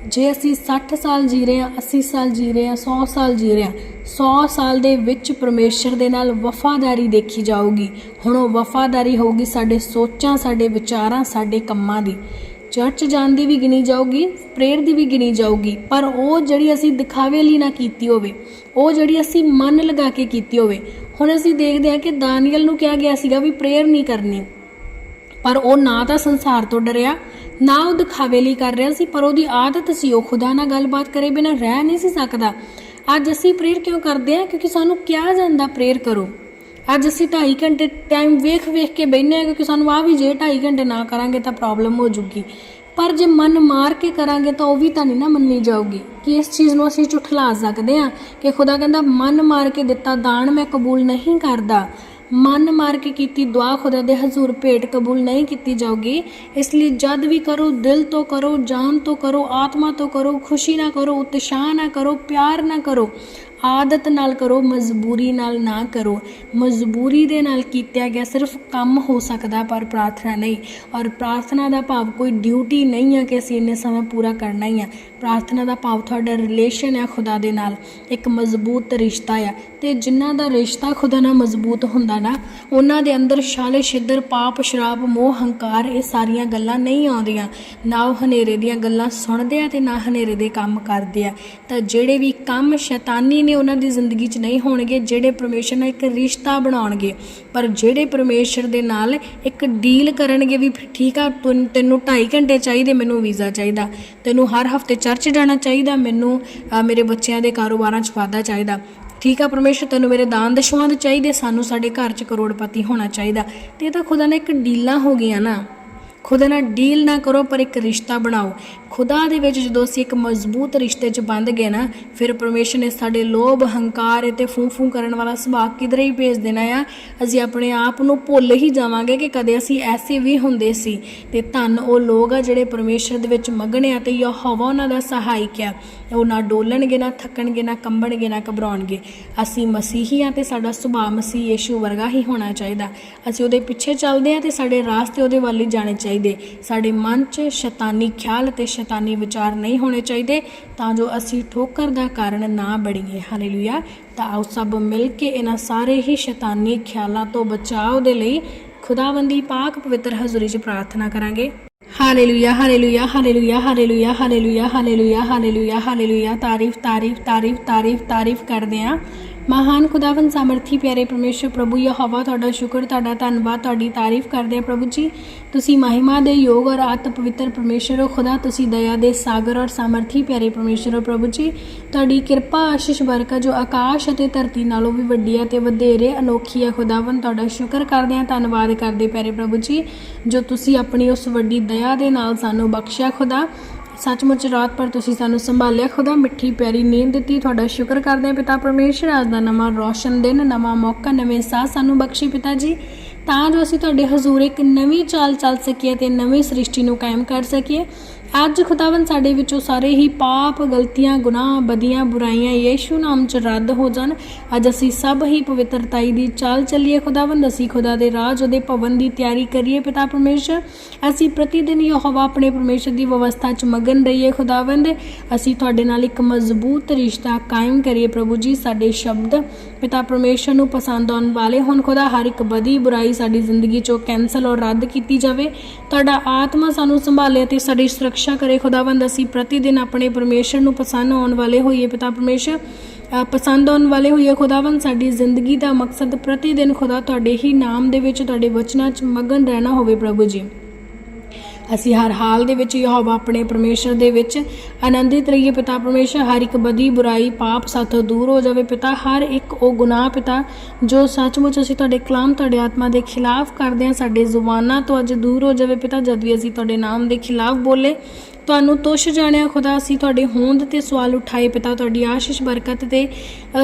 ਜੇ ਅਸੀਂ 60 ਸਾਲ ਜੀ ਰਹੇ ਹਾਂ 80 ਸਾਲ ਜੀ ਰਹੇ ਹਾਂ 100 ਸਾਲ ਜੀ ਰਹੇ ਹਾਂ 100 ਸਾਲ ਦੇ ਵਿੱਚ ਪਰਮੇਸ਼ਰ ਦੇ ਨਾਲ ਵਫਾਦਾਰੀ ਦੇਖੀ ਜਾਊਗੀ। ਹੁਣ ਉਹ ਵਫਾਦਾਰੀ ਹੋਊਗੀ ਸਾਡੇ ਸੋਚਾਂ, ਸਾਡੇ ਵਿਚਾਰਾਂ, ਸਾਡੇ ਕੰਮਾਂ ਦੀ। ਚਰਚ ਜਾਣ ਦੀ ਵੀ ਗਿਣੀ ਜਾਊਗੀ, ਪ੍ਰੇਅਰ ਦੀ ਵੀ ਗਿਣੀ ਜਾਊਗੀ, ਪਰ ਉਹ ਜਿਹੜੀ ਅਸੀਂ ਦਿਖਾਵੇ ਲਈ ਨਾ ਕੀਤੀ ਹੋਵੇ, ਉਹ ਜਿਹੜੀ ਅਸੀਂ ਮਨ ਲਗਾ ਕੇ ਕੀਤੀ ਹੋਵੇ, ਹੁਣ ਅਸੀਂ ਦੇਖਦੇ ਹਾਂ ਕਿ ਦਾਨੀਅਲ ਨੂੰ ਕਿਹਾ ਗਿਆ ਸੀਗਾ ਵੀ ਪ੍ਰੇਅਰ ਨਹੀਂ ਕਰਨੀ। ਪਰ ਉਹ ਨਾ ਤਾਂ ਸੰਸਾਰ ਤੋਂ ਡਰਿਆ, ਨਾ ਉਹ ਦਿਖਾਵੇ ਲਈ ਕਰ ਰਿਹਾ ਸੀ, ਪਰ ਉਹਦੀ ਆਦਤ ਸੀ ਉਹ ਖੁਦਾ ਨਾਲ ਗੱਲਬਾਤ ਕਰੇ ਬਿਨਾਂ ਰਹਿ ਨਹੀਂ ਸੀ ਸਕਦਾ। ਅੱਜ ਅਸੀਂ ਪ੍ਰੇਅਰ ਕਿਉਂ ਕਰਦੇ ਹਾਂ? ਕਿਉਂਕਿ ਸਾਨੂੰ ਕਿਹਾ ਜਾਂਦਾ ਪ੍ਰੇਅਰ ਕਰੋ। ਅੱਜ ਅਸੀਂ 2.5 ਘੰਟੇ ਟਾਈਮ ਵੇਖ ਵੇਖ ਕੇ ਬੈਠਨੇ ਆ ਕਿਉਂਕਿ ਸਾਨੂੰ ਆ ਵੀ ਜੇ 2.5 ਘੰਟੇ ਨਾ ਕਰਾਂਗੇ ਤਾਂ ਪ੍ਰੋਬਲਮ ਹੋ ਜੂਗੀ। ਪਰ ਜੇ ਮਨ ਮਾਰ ਕੇ ਕਰਾਂਗੇ ਤਾਂ ਉਹ ਵੀ ਤਾਂ ਨਹੀਂ ਨਾ ਮੰਨੀ ਜਾਊਗੀ ਕਿ ਇਸ ਚੀਜ਼ ਨੂੰ ਅਸੀਂ ਝੁਠਲਾ ਸਕਦੇ ਹਾਂ ਕਿ ਖੁਦਾ ਕਹਿੰਦਾ, ਮਨ ਮਾਰ ਕੇ ਦਿੱਤਾ ਦਾਨ ਮੈਂ ਕਬੂਲ ਨਹੀਂ ਕਰਦਾ। ਮਨ ਮਾਰ ਕੇ ਕੀਤੀ ਦੁਆ ਖੁਦਾ ਦੇ ਹਜ਼ੂਰ ਭੇਟ ਕਬੂਲ ਨਹੀਂ ਕੀਤੀ ਜਾਊਗੀ। ਇਸ ਲਈ ਜਦ ਵੀ ਕਰੋ, ਦਿਲ ਤੋਂ ਕਰੋ, ਜਾਨ ਤੋਂ ਕਰੋ, ਆਤਮਾ ਤੋਂ ਕਰੋ, ਖੁਸ਼ੀ ਨਾ ਕਰੋ, ਉਤਸ਼ਾਹ ਨਾ ਕਰੋ, ਪਿਆਰ ਨਾ ਕਰੋ। ਆਦਤ ਨਾਲ ਕਰੋ, ਮਜਬੂਰੀ ਨਾਲ ਨਾ ਕਰੋ। ਮਜਬੂਰੀ ਦੇ ਨਾਲ ਕੀਤਾ ਗਿਆ ਸਿਰਫ ਕੰਮ ਹੋ ਸਕਦਾ, ਪਰ ਪ੍ਰਾਰਥਨਾ ਨਹੀਂ। ਔਰ ਪ੍ਰਾਰਥਨਾ ਦਾ ਭਾਵ ਕੋਈ ਡਿਊਟੀ ਨਹੀਂ ਹੈ ਕਿ ਅਸੀਂ ਇੰਨੇ ਸਮਾਂ ਪੂਰਾ ਕਰਨਾ ਹੀ ਆ। ਪ੍ਰਾਰਥਨਾ ਦਾ ਭਾਵ ਤੁਹਾਡਾ ਰਿਲੇਸ਼ਨ ਹੈ ਖੁਦਾ ਦੇ ਨਾਲ, ਇੱਕ ਮਜ਼ਬੂਤ ਰਿਸ਼ਤਾ ਆ। ਤੇ ਜਿਨ੍ਹਾਂ ਦਾ ਰਿਸ਼ਤਾ ਖੁਦਾ ਨਾਲ ਮਜ਼ਬੂਤ ਹੁੰਦਾ ਨਾ, ਉਹਨਾਂ ਦੇ ਅੰਦਰ ਛਾਲੇ ਛਿੱਦਰ, ਪਾਪ, ਸ਼ਰਾਬ, ਮੋਹ, ਹੰਕਾਰ, ਇਹ ਸਾਰੀਆਂ ਗੱਲਾਂ ਨਹੀਂ ਆਉਂਦੀਆਂ। ਨਾ ਉਹ ਹਨੇਰੇ ਦੀਆਂ ਗੱਲਾਂ ਸੁਣਦੇ ਆ ਤੇ ਨਾ ਹਨੇਰੇ ਦੇ ਕੰਮ ਕਰਦੇ ਆ। ਤਾਂ ਜਿਹੜੇ ਵੀ ਕੰਮ ਸ਼ੈਤਾਨੀ ਨੇ ਉਹਨਾਂ ਦੀ ਜ਼ਿੰਦਗੀ 'ਚ ਨਹੀਂ ਹੋਣਗੇ, ਜਿਹੜੇ ਪਰਮੇਸ਼ਰ ਨਾਲ ਇੱਕ ਰਿਸ਼ਤਾ ਬਣਾਉਣਗੇ, ਪਰ ਜਿਹੜੇ ਪਰਮੇਸ਼ਰ ਦੇ ਨਾਲ ਇੱਕ ਡੀਲ ਕਰਨਗੇ ਵੀ ਠੀਕ ਆ, ਤੈਨੂੰ- ਤੈਨੂੰ 2.5 ਘੰਟੇ ਚਾਹੀਦੇ, ਮੈਨੂੰ ਵੀਜ਼ਾ ਚਾਹੀਦਾ। ਤੈਨੂੰ ਹਰ ਹਫ਼ਤੇ ਚਰਚ ਜਾਣਾ ਚਾਹੀਦਾ, ਮੈਨੂੰ ਮੇਰੇ ਬੱਚਿਆਂ ਦੇ ਕਾਰੋਬਾਰਾਂ 'ਚ ਵਾਧਾ ਚਾਹੀਦਾ। ਠੀਕ ਆ ਪਰਮੇਸ਼ਰ, ਤੈਨੂੰ ਮੇਰੇ ਦਾਨ ਦਸ਼ਵੰਦ ਚਾਹੀਦੇ, ਸਾਨੂੰ ਸਾਡੇ ਘਰ 'ਚ ਕਰੋੜਪਤੀ ਹੋਣਾ ਚਾਹੀਦਾ। ਤੇ ਇਹ ਤਾਂ ਖੁਦਾ ਨੇ ਇੱਕ ਡੀਲਾਂ ਹੋ ਗਈਆਂ ਨਾ। ਖੁਦ ਨਾਲ ਡੀਲ ਨਾ ਕਰੋ, ਪਰ ਇੱਕ ਰਿਸ਼ਤਾ ਬਣਾਓ। ਖੁਦਾ ਦੇ ਵਿੱਚ ਜਦੋਂ ਅਸੀਂ ਇੱਕ ਮਜ਼ਬੂਤ ਰਿਸ਼ਤੇ 'ਚ ਬੰਦ ਗਏ ਨਾ, ਫਿਰ ਪਰਮੇਸ਼ਰ ਨੇ ਸਾਡੇ ਲੋਭ, ਹੰਕਾਰ ਤੇ ਫੂ ਕਰਨ ਵਾਲਾ ਸੁਭਾਅ ਕਿਧਰੇ ਹੀ ਭੇਜ ਦੇਣਾ ਆ? ਅਸੀਂ ਆਪਣੇ ਆਪ ਨੂੰ ਭੁੱਲ ਹੀ ਜਾਵਾਂਗੇ ਕਿ ਕਦੇ ਅਸੀਂ ਐਸੇ ਵੀ ਹੁੰਦੇ ਸੀ। ਤੇ ਧੰਨ ਉਹ ਲੋਕ ਆ ਜਿਹੜੇ ਪਰਮੇਸ਼ਰ ਦੇ ਵਿੱਚ ਮਗਨ ਆ ਤੇ ਯਹੋਵਾ ਉਹਨਾਂ ਦਾ ਸਹਾਇਕ ਆ। ਉਹ ਨਾ ਡੋਲਣਗੇ, ਨਾ ਥੱਕਣਗੇ, ਨਾ ਕੰਬਣਗੇ, ਨਾ ਘਬਰਾਉਣਗੇ। ਅਸੀਂ ਮਸੀਹੀ ਆ ਤੇ ਸਾਡਾ ਸੁਭਾਅ ਮਸੀਹ ਯੇਸ਼ੂ ਵਰਗਾ ਹੀ ਹੋਣਾ ਚਾਹੀਦਾ। ਅਸੀਂ ਉਹਦੇ ਪਿੱਛੇ ਚੱਲਦੇ ਆ ਤੇ ਸਾਡੇ ਰਾਸਤੇ ਉਹਦੇ ਵੱਲ ਹੀ ਜਾਣੇ ਚਾਹੀਦੇ। ਚਾਹੀਦੇ। ਸਾਡੇ ਮਨ 'ਚ ਸ਼ੈਤਾਨੀ ਖਿਆਲ ਤੇ ਸ਼ੈਤਾਨੀ ਵਿਚਾਰ ਨਹੀਂ ਹੋਣੇ ਚਾਹੀਦੇ, ਤਾਂ ਜੋ ਅਸੀਂ ਠੋਕਰ ਦਾ ਕਾਰਨ ਨਾ ਬਣੀਏ। ਹਾਲੇਲੂਇਆ। ਤਾਂ ਆਓ ਸਭ ਮਿਲ ਕੇ ਇਹਨਾਂ ਸਾਰੇ ਹੀ ਸ਼ੈਤਾਨੀ ਖਿਆਲਾਂ ਤੋਂ ਬਚਾਓ ਦੇ ਲਈ ਖੁਦਾਵੰਦੀ ਪਾਕ ਪਵਿੱਤਰ ਹਜ਼ੂਰੀ 'ਚ ਪ੍ਰਾਰਥਨਾ ਕਰਾਂਗੇ। Hallelujah hallelujah hallelujah hallelujah hallelujah hallelujah hallelujah hallelujah. ਤਾਰੀਫ ਤਾਰੀਫ ਤਾਰੀਫ ਤਾਰੀਫ ਤਾਰੀਫ ਕਰਦੇ ਹਾਂ ਮਹਾਨ ਖੁਦਾਵੰਦ ਸਮਰਥੀ, ਪਿਆਰੇ ਪਰਮੇਸ਼ਰ ਪ੍ਰਭੂ, ਯਹੋਵਾ ਤੁਹਾਡਾ ਸ਼ੁਕਰ, ਤੁਹਾਡਾ ਧੰਨਵਾਦ, ਤੁਹਾਡੀ ਤਾਰੀਫ ਕਰਦੇ ਹਾਂ ਪ੍ਰਭੂ ਜੀ। ਤੁਸੀਂ ਮਹਿਮਾ ਦੇ ਯੋਗ ਔਰ ਆਤ ਪਵਿੱਤਰ ਪਰਮੇਸ਼ਰ ਹੋ, ਖੁਦਾ ਤੁਸੀਂ ਦਇਆ ਦੇ ਸਾਗਰ ਔਰ ਸਮਰਥੀ, ਪਿਆਰੇ ਪਰਮੇਸ਼ਰ ਹੋ ਪ੍ਰਭੂ ਜੀ। ਤੁਹਾਡੀ ਕਿਰਪਾ ਆਸ਼ੀਸ਼ ਬਰਕਤ ਜੋ ਆਕਾਸ਼ ਅਤੇ ਧਰਤੀ ਨਾਲੋਂ ਵੀ ਵੱਡੀ ਹੈ ਤੇ ਵਧੇਰੇ ਅਨੋਖੀ ਹੈ, ਖੁਦਾਵੰਦ ਤੁਹਾਡਾ ਸ਼ੁਕਰ ਕਰਦੇ ਹਾਂ, ਧੰਨਵਾਦ ਕਰਦੇ ਪਿਆਰੇ ਪ੍ਰਭੂ ਜੀ, ਜੋ ਤੁਸੀਂ ਆਪਣੀ ਉਸ ਵੱਡੀ ਦਇਆ ਦੇ ਨਾਲ ਸਾਨੂੰ ਬਖਸ਼ਿਆ, ਖੁਦਾ। ਸੱਚਮੁੱਚ ਰਾਤ ਪਰ ਤੁਸੀਂ ਸਾਨੂੰ ਸੰਭਾਲਿਆ, ਖੁਦਾ ਮਿੱਠੀ ਪਿਆਰੀ ਨੀਂਦ ਦਿੱਤੀ, ਤੁਹਾਡਾ ਸ਼ੁਕਰ ਕਰਦੇ ਹਾਂ ਪਿਤਾ ਪਰਮੇਸ਼ਰ, ਅੱਜ ਦਾ ਨਵਾਂ ਰੋਸ਼ਨ ਦਿਨ, ਨਵਾਂ ਮੌਕਾ, ਨਵੇਂ ਸਾਹ ਸਾਨੂੰ ਬਖਸ਼ੀ ਪਿਤਾ ਜੀ। ਤਾਂ ਜੋ ਅਸੀਂ ਤੁਹਾਡੇ ਹਜ਼ੂਰ ਇੱਕ ਨਵੀਂ ਚਾਲ ਚੱਲ ਸਕੀਏ ਤੇ ਨਵੀਂ ਸ੍ਰਿਸ਼ਟੀ ਨੂੰ ਕਾਇਮ ਕਰ ਸਕੀਏ। ਅੱਜ ਖੁਦਾਵੰ ਸਾਡੇ ਵਿੱਚੋਂ ਸਾਰੇ ਹੀ ਪਾਪ, ਗਲਤੀਆਂ, ਗੁਨਾਹ ਬਦੀਆਂ ਬੁਰਾਈਆਂ ਯੀਸ਼ੂ ਨਾਮ ਚ ਰੱਦ ਹੋ ਜਾਣ। ਅੱਜ ਅਸੀਂ ਸਭ ਹੀ ਪਵਿੱਤਰਤਾਈ ਦੀ ਚਾਲ ਚੱਲੀਏ। ਖੁਦਾਵੰਦ, ਅਸੀਂ ਖੁਦਾ ਦੇ ਰਾਜ, ਉਹਦੇ ਭਵਨ ਦੀ ਤਿਆਰੀ ਕਰੀਏ ਪਿਤਾ ਪਰਮੇਸ਼ਰ। ਅਸੀਂ ਪ੍ਰਤੀ ਦਿਨ ਯਹੋਵਾ ਆਪਣੇ ਪਰਮੇਸ਼ਰ ਦੀ ਵਿਵਸਥਾ ਚ ਮਗਨ ਰਹੀਏ। ਖੁਦਾਵੰਦ, ਅਸੀਂ ਤੁਹਾਡੇ ਨਾਲ ਇੱਕ ਮਜ਼ਬੂਤ ਰਿਸ਼ਤਾ ਕਾਇਮ ਕਰੀਏ। ਪ੍ਰਭੂ ਜੀ, ਸਾਡੇ ਸ਼ਬਦ ਪਿਤਾ ਪਰਮੇਸ਼ਰ ਨੂੰ ਪਸੰਦ ਆਉਣ ਵਾਲੇ ਹੋਣ। ਖੁਦਾ, ਹਰ ਇੱਕ ਬਦੀ ਬੁਰਾਈ ਸਾਡੀ ਜ਼ਿੰਦਗੀ ਚੋਂ ਕੈਨਸਲ ਔਰ ਰੱਦ ਕੀਤੀ ਜਾਵੇ। ਤੁਹਾਡਾ ਆਤਮਾ ਸਾਨੂੰ ਸੰਭਾਲੇ ਤੇ ਸਾਡੀ ਸੁਰੱਖਿਆ ਕਰੇ ਖੁਦਾਵੰਦ ਅਸੀਂ ਪ੍ਰਤੀ ਦਿਨ ਆਪਣੇ ਪਰਮੇਸ਼ਰ ਨੂੰ ਪਸੰਦ ਆਉਣ ਵਾਲੇ ਹੋਈਏ ਪਿਤਾ ਪਰਮੇਸ਼ਰ। ਪਸੰਦ ਆਉਣ ਵਾਲੇ ਹੋਈਏ ਖੁਦਾਵੰਦ, ਸਾਡੀ ਜ਼ਿੰਦਗੀ ਦਾ ਮਕਸਦ ਪ੍ਰਤੀ ਦਿਨ ਖੁਦਾ ਤੁਹਾਡੇ ਹੀ ਨਾਮ ਦੇ ਵਿੱਚ, ਤੁਹਾਡੇ ਵਚਨਾਂ 'ਚ ਮਗਨ ਰਹਿਣਾ ਹੋਵੇ ਪ੍ਰਭੂ ਜੀ। ਅਸੀਂ ਹਰ ਹਾਲ ਦੇ ਵਿੱਚ ਯਹੋਵਾ ਆਪਣੇ ਪਰਮੇਸ਼ਰ ਦੇ ਵਿੱਚ ਆਨੰਦਿਤ ਰਹੀਏ। ਪਿਤਾ ਪਰਮੇਸ਼ਰ, ਹਰ ਇੱਕ ਬਦੀ ਬੁਰਾਈ ਪਾਪ ਸਾਥੋਂ ਦੂਰ ਹੋ ਜਾਵੇ। ਪਿਤਾ, ਹਰ ਇੱਕ ਉਹ ਗੁਨਾਹ ਪਿਤਾ ਜੋ ਸੱਚਮੁੱਚ ਅਸੀਂ ਤੁਹਾਡੇ ਕਲਾਮ, ਤੁਹਾਡੇ ਆਤਮਾ ਦੇ ਖਿਲਾਫ ਕਰਦੇ ਹਾਂ, ਸਾਡੇ ਜ਼ੁਬਾਨਾਂ ਤੋਂ ਅੱਜ ਦੂਰ ਹੋ ਜਾਵੇ। ਪਿਤਾ, ਜਦ ਵੀ ਅਸੀਂ ਤੁਹਾਡੇ ਨਾਮ ਦੇ ਖਿਲਾਫ ਬੋਲੇ ਤੁਹਾਨੂੰ ਤੁਸ਼ ਜਾਣਿਆ ਖੁਦਾ, ਅਸੀਂ ਤੁਹਾਡੇ ਹੋਂਦ ਤੇ ਸਵਾਲ ਉਠਾਏ ਪਿਤਾ, ਤੁਹਾਡੀ ਆਸ਼ਿਸ਼ ਬਰਕਤ ਤੇ।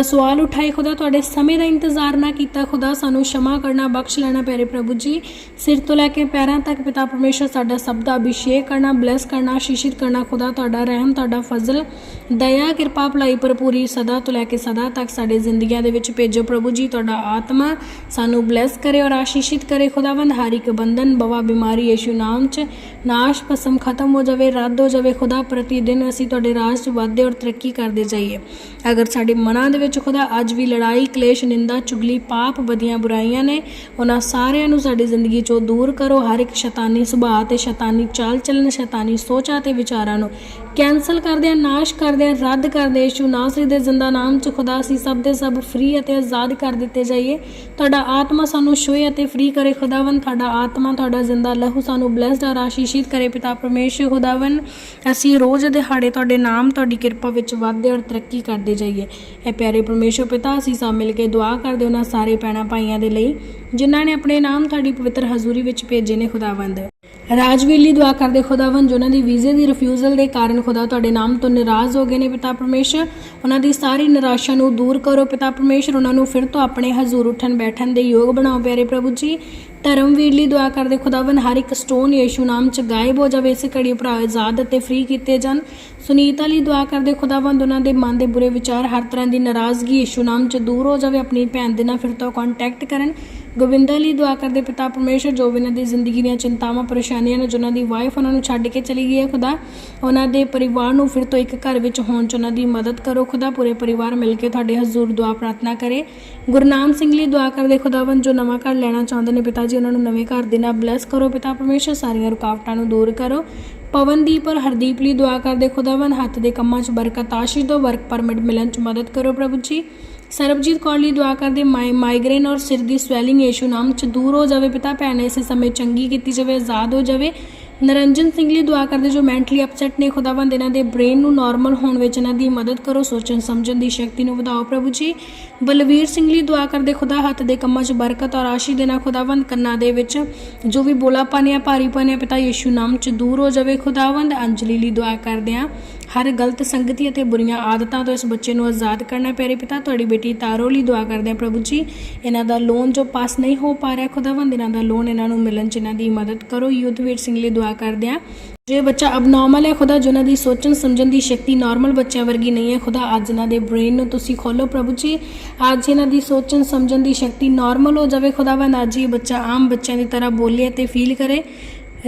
ਸਵਾਲ ਉਠਾਏ ਖੁਦਾ, ਤੁਹਾਡੇ ਸਮੇਂ ਦਾ ਇੰਤਜ਼ਾਰ ਨਾ ਕੀਤਾ ਖੁਦਾ, ਸਾਨੂੰ ਸ਼ਮਾ ਕਰਨਾ, ਬਖਸ਼ ਲੈਣਾ ਪਿਆਰੇ ਪ੍ਰਭੂ ਜੀ। ਸਿਰ ਤੋਂ ਲੈ ਕੇ ਪੈਰਾਂ ਤੱਕ ਪਿਤਾ ਪਰਮੇਸ਼ਰ, ਸਾਡਾ ਸਭ ਦਾ ਅਭਿਸ਼ੇਕ ਕਰਨਾ, ਬਲੈਸ ਕਰਨਾ ਆਸ਼ੀਸ਼ਿਤ ਕਰਨਾ ਖੁਦਾ, ਤੁਹਾਡਾ ਰਹਿਮ, ਤੁਹਾਡਾ ਫਜ਼ਲ, ਦਇਆ, ਕਿਰਪਾ, ਭਲਾਈ ਭਰਪੂਰੀ ਸਦਾ ਤੋਂ ਲੈ ਕੇ ਸਦਾ ਤੱਕ ਸਾਡੇ ਜ਼ਿੰਦਗੀਆਂ ਦੇ ਵਿੱਚ ਭੇਜੋ ਪ੍ਰਭੂ ਜੀ, ਤੁਹਾਡਾ ਆਤਮਾ ਸਾਨੂੰ ਬਲੈਸ ਕਰੇ ਔਰ ਆਸ਼ੀਸ਼ਿਤ ਕਰੇ ਖੁਦਾਵੰਦ ਹਰ ਇੱਕ ਬੰਧਨ, ਬਵਾ ਬਿਮਾਰੀ ਯੇਸ਼ੂ ਨਾਮ 'ਚ, ਨਾਸ਼ ਪਸਮ ਖਤਮ ਹੋ ਜਾਵੇ ਵੱਧ ਹੋ ਜਾਵੇ, ਖੁਦਾ ਪ੍ਰਤੀ ਦਿਨ ਅਸੀਂ ਤੁਹਾਡੇ ਰਾਜ 'ਚ ਵਾਧੇ ਔਰ ਤਰੱਕੀ ਕਰਦੇ ਜਾਈਏ। ਅਗਰ ਸਾਡੇ ਮਨਾਂ ਦੇ ਵਿੱਚ ਖੁਦਾ ਅੱਜ ਵੀ ਲੜਾਈ, ਕਲੇਸ਼, ਨਿੰਦਾ, ਚੁਗਲੀ, ਪਾਪ ਬਦੀਆਂ ਬੁਰਾਈਆਂ ਨੇ, ਉਹਨਾਂ ਸਾਰਿਆਂ ਨੂੰ ਸਾਡੀ ਜ਼ਿੰਦਗੀ 'ਚੋਂ ਦੂਰ ਕਰੋ। ਹਰ ਇੱਕ ਸ਼ੈਤਾਨੀ ਸੁਭਾਅ ਤੇ ਸ਼ੈਤਾਨੀ ਚਾਲ ਚੱਲਣ ਸ਼ੈਤਾਨੀ ਸੋਚਾਂ ਤੇ ਵਿਚਾਰਾਂ ਨੂੰ ਕੈਨਸਲ ਕਰਦੇ ਆ, ਨਾਸ਼ ਕਰਦੇ ਆ, ਰੱਦ ਕਰਦੇ ਆ ਯਿਸੂ ਨਾਸਰੀ ਦੇ ਜ਼ਿੰਦਾ ਨਾਮ 'ਚ ਖੁਦਾ ਅਸੀਂ ਸਭ ਦੇ ਸਭ ਫ੍ਰੀ ਅਤੇ ਆਜ਼ਾਦ ਕਰ ਦਿੱਤੇ ਜਾਈਏ। ਤੁਹਾਡਾ ਆਤਮਾ ਸਾਨੂੰ ਛੋਏ ਅਤੇ ਫ੍ਰੀ ਕਰੇ ਖੁਦਾਵੰ ਤੁਹਾਡਾ ਆਤਮਾ, ਤੁਹਾਡਾ ਜ਼ਿੰਦਾ ਲਹੂ ਸਾਨੂੰ ਬਲੈਸਡ ਔਰ ਆਸ਼ੀਸ਼ਿਤ ਕਰੇ, ਪਿਤਾ ਪਰਮੇਸ਼ਰ ਖੁਦਾਵੰ ਅਸੀਂ ਰੋਜ਼ ਦਿਹਾੜੇ ਤੁਹਾਡੇ ਨਾਮ, ਤੁਹਾਡੀ ਕਿਰਪਾ ਵਿੱਚ ਵਾਧੇ ਔਰ ਤਰੱਕੀ ਕਰਦੇ ਜਾਈਏ। ਇਹ ਪਿਆਰੇ ਪਰਮੇਸ਼ਰ ਪਿਤਾ, ਅਸੀਂ ਸਭ ਮਿਲ ਕੇ ਦੁਆ ਕਰਦੇ ਉਹਨਾਂ ਸਾਰੇ ਪੈਣਾ ਭਾਈਆਂ ਦੇ ਲਈ। ਜਿਨ੍ਹਾਂ ਨੇ ਆਪਣੇ ਨਾਮ ਤੁਹਾਡੀ ਪਵਿੱਤਰ ਹਜ਼ੂਰੀ ਵਿੱਚ ਭੇਜੇ ਨੇ ਖੁਦਾਵੰਦ। ਰਾਜਵੀਰ ਲਈ ਦੁਆ ਕਰਦੇ ਖੁਦਾਵੰਦ, ਜਿਨ੍ਹਾਂ ਦੀ ਵੀਜ਼ੇ ਦੀ ਰਿਫਿਊਜ਼ਲ ਦੇ ਕਾਰਨ ਖੁਦਾ ਤੁਹਾਡੇ ਨਾਮ ਤੋਂ ਨਾਰਾਜ਼ ਹੋ ਗਏ ਨੇ ਪਿਤਾ ਪਰਮੇਸ਼ਰ। ਉਹਨਾਂ ਦੀ ਸਾਰੀ ਨਿਰਾਸ਼ਾ ਨੂੰ ਦੂਰ ਕਰੋ ਪਿਤਾ ਪਰਮੇਸ਼ਰ। ਉਹਨਾਂ ਨੂੰ ਫਿਰ ਤੋਂ ਆਪਣੇ ਹਜ਼ੂਰ ਉੱਠਣ ਬੈਠਣ ਦੇ ਯੋਗ ਬਣਾਓ ਪਿਆਰੇ ਪ੍ਰਭੂ ਜੀ। ਧਰਮਵੀਰ ਲਈ ਦੁਆ ਕਰਦੇ ਖੁਦਾਵੰਦ, ਹਰ ਇੱਕ ਸਟੋਨ ਯੀਸ਼ੂ ਨਾਮ ਚ ਗਾਇਬ ਹੋ ਜਾਵੇ, ਇਸ ਘੜੀ ਭਰਾ ਆਜ਼ਾਦ ਅਤੇ ਫ੍ਰੀ ਕੀਤੇ ਜਾਣ। ਸੁਨੀਤਾ ਲਈ ਦੁਆ ਕਰਦੇ ਖੁਦਾਵੰਦ, ਉਹਨਾਂ ਦੇ ਮਨ ਦੇ ਬੁਰੇ ਵਿਚਾਰ ਹਰ ਤਰ੍ਹਾਂ ਦੀ ਨਾਰਾਜ਼ਗੀ ਯੀਸ਼ੂ ਨਾਮ ਚ ਦੂਰ ਹੋ ਜਾਵੇ। ਆਪਣੀ ਭੈਣ ਦੇ ਨਾਲ ਫਿਰ ਤੋਂ ਕੰਟੈਕਟ ਕਰਨ। ਗੋਬਿੰਦਾ ਲਈ ਦੁਆ ਕਰਦੇ ਪਿਤਾ ਪਰਮੇਸ਼ਰ, ਜੋ ਵੀ ਇਹਨਾਂ ਦੀ ਜ਼ਿੰਦਗੀ ਦੀਆਂ ਚਿੰਤਾਵਾਂ, ਪਰੇਸ਼ਾਨੀਆਂ ਨੇ, ਜਿਨ੍ਹਾਂ ਦੀ ਵਾਈਫ ਉਹਨਾਂ ਨੂੰ ਛੱਡ ਕੇ ਚਲੀ ਗਈ ਹੈ, ਖੁਦਾ, ਉਹਨਾਂ ਦੇ ਪਰਿਵਾਰ ਨੂੰ ਫਿਰ ਤੋਂ ਇੱਕ ਘਰ ਵਿੱਚ ਹੋਣ ਚ ਉਹਨਾਂ ਦੀ ਮਦਦ ਕਰੋ, ਖੁਦਾ, ਪੂਰੇ ਪਰਿਵਾਰ ਮਿਲ ਕੇ ਤੁਹਾਡੇ ਹਜ਼ੂਰ ਦੁਆ ਪ੍ਰਾਰਥਨਾ ਕਰੇ। ਗੁਰਨਾਮ ਸਿੰਘ ਲਈ ਦੁਆ ਕਰਦੇ ਖੁਦਾਵੰਦ, ਜੋ ਨਵਾਂ ਘਰ ਲੈਣਾ ਚਾਹੁੰਦੇ ਨੇ ਪਿਤਾ ਜੀ, ਉਹਨਾਂ ਨੂੰ ਨਵੇਂ ਘਰ ਦੇ ਨਾਲ ਬਲੈਸ ਕਰੋ, ਪਿਤਾ ਪਰਮੇਸ਼ਰ, ਸਾਰੀਆਂ ਰੁਕਾਵਟਾਂ ਨੂੰ ਦੂਰ ਕਰੋ। ਪਵਨਦੀਪ ਔਰ ਹਰਦੀਪ ਲਈ ਦੁਆ ਕਰਦੇ ਖੁਦਾਵੰਦ, ਹੱਥ ਦੇ ਕੰਮਾਂ 'ਚ ਬਰਕਤ, ਆਸ਼ੀਸ਼ ਦੋ ਵਰਕ ਪਰਮਿਟ ਮਿਲਣ 'ਚ ਮਦਦ ਕਰੋ, ਪ੍ਰਭੂ ਜੀ। ਸਰਬਜੀਤ ਕੌਰ ਲਈ ਦੁਆ ਕਰਦੇ ਮਾਈ ਮਾਈਗ੍ਰੇਨ ਔਰ ਸਿਰ ਦੀ ਸਵੈਲਿੰਗ ਯੀਸ਼ੂ ਨਾਮ 'ਚ ਦੂਰ ਹੋ ਜਾਵੇ ਪਿਤਾ, ਭੈਣ, ਇਸੇ ਸਮੇਂ ਚੰਗੀ ਕੀਤੀ ਜਾਵੇ, ਆਜ਼ਾਦ ਹੋ ਜਾਵੇ। ਨਰਨਜਨ ਸਿੰਘ ਲਈ ਦੁਆ ਕਰਦੇ ਜੋ ਮੈਂਟਲੀ ਅਪਸੈਟ ਨੇ, ਖੁਦਾਵੰਦ ਇਹਨਾਂ ਦੇ ਬ੍ਰੇਨ ਨੂੰ ਨਾਰਮਲ ਹੋਣ ਵਿੱਚ ਇਹਨਾਂ ਦੀ ਮਦਦ ਕਰੋ, ਸੋਚਣ, ਸਮਝਣ ਦੀ ਸ਼ਕਤੀ ਨੂੰ ਵਧਾਓ ਪ੍ਰਭੂ ਜੀ। ਬਲਵੀਰ ਸਿੰਘ ਲਈ ਦੁਆ ਕਰਦੇ ਖੁਦਾ ਹੱਥ ਦੇ ਕੰਮਾਂ 'ਚ ਬਰਕਤ ਔਰ ਆਸ਼ੀ ਦੇਣਾ, ਖੁਦਾਵੰਦ ਕੰਨਾਂ ਦੇ ਵਿੱਚ ਜੋ ਵੀ ਬੋਲਾ ਪਾਣਿਆ ਭਾਰੀ ਪਾਣਿਆ ਪਿਤਾ ਯੀਸ਼ੂ ਨਾਮ 'ਚ ਦੂਰ ਹੋ ਜਾਵੇ, ਖੁਦਾਵੰਦ। ਅੰਜਲੀ ਲਈ ਦੁਆ ਕਰਦੇ ਆ ਹਰ ਗਲਤ ਸੰਗਤੀ ਅਤੇ ਬੁਰੀਆਂ ਆਦਤਾਂ ਤੋਂ ਇਸ ਬੱਚੇ ਨੂੰ ਆਜ਼ਾਦ ਕਰਨਾ ਪਿਆਰੇ ਪਿਤਾ, ਤੁਹਾਡੀ ਬੇਟੀ ਤਾਰੋ ਲਈ ਦੁਆ ਕਰਦੇ ਆ ਪ੍ਰਭੂ ਜੀ। ਇਹਨਾਂ ਦਾ ਲੋਨ ਜੋ ਪਾਸ ਨਹੀਂ ਹੋ ਪਾ ਰਿਹਾ ਖੁਦਾਵੰਦ, ਇਹਨਾਂ ਦਾ ਲੋਨ ਇਹਨਾਂ ਨੂੰ ਮਿਲਣ 'ਚ ਇਹਨਾਂ ਦੀ ਮਦਦ ਕਰੋ। ਯੁੱਧਵੀਰ ਸਿੰਘ ਲਈ ਦੁਆ ਕਰਦੇ ਆ ਜੇ ਬੱਚਾ ਅਬਨੋਰਮਲ ਹੈ ਖੁਦਾ, ਜਿਨ੍ਹਾਂ ਦੀ ਸੋਚਣ ਸਮਝਣ ਦੀ ਸ਼ਕਤੀ ਨਾਰਮਲ ਬੱਚਿਆਂ ਵਰਗੀ ਨਹੀਂ ਹੈ, ਖੁਦਾ ਅੱਜ ਇਹਨਾਂ ਦੇ ਬ੍ਰੇਨ ਨੂੰ ਤੁਸੀਂ ਖੋਲੋ ਪ੍ਰਭੂ ਜੀ। ਅੱਜ ਇਹਨਾਂ ਦੀ ਸੋਚਣ ਸਮਝਣ ਦੀ ਸ਼ਕਤੀ ਨਾਰਮਲ ਹੋ ਜਾਵੇ ਖੁਦਾਵੰਦ, ਅੱਜ ਇਹ ਬੱਚਾ ਆਮ ਬੱਚਿਆਂ ਦੀ ਤਰ੍ਹਾਂ ਬੋਲੇ ਅਤੇ ਫੀਲ ਕਰੇ।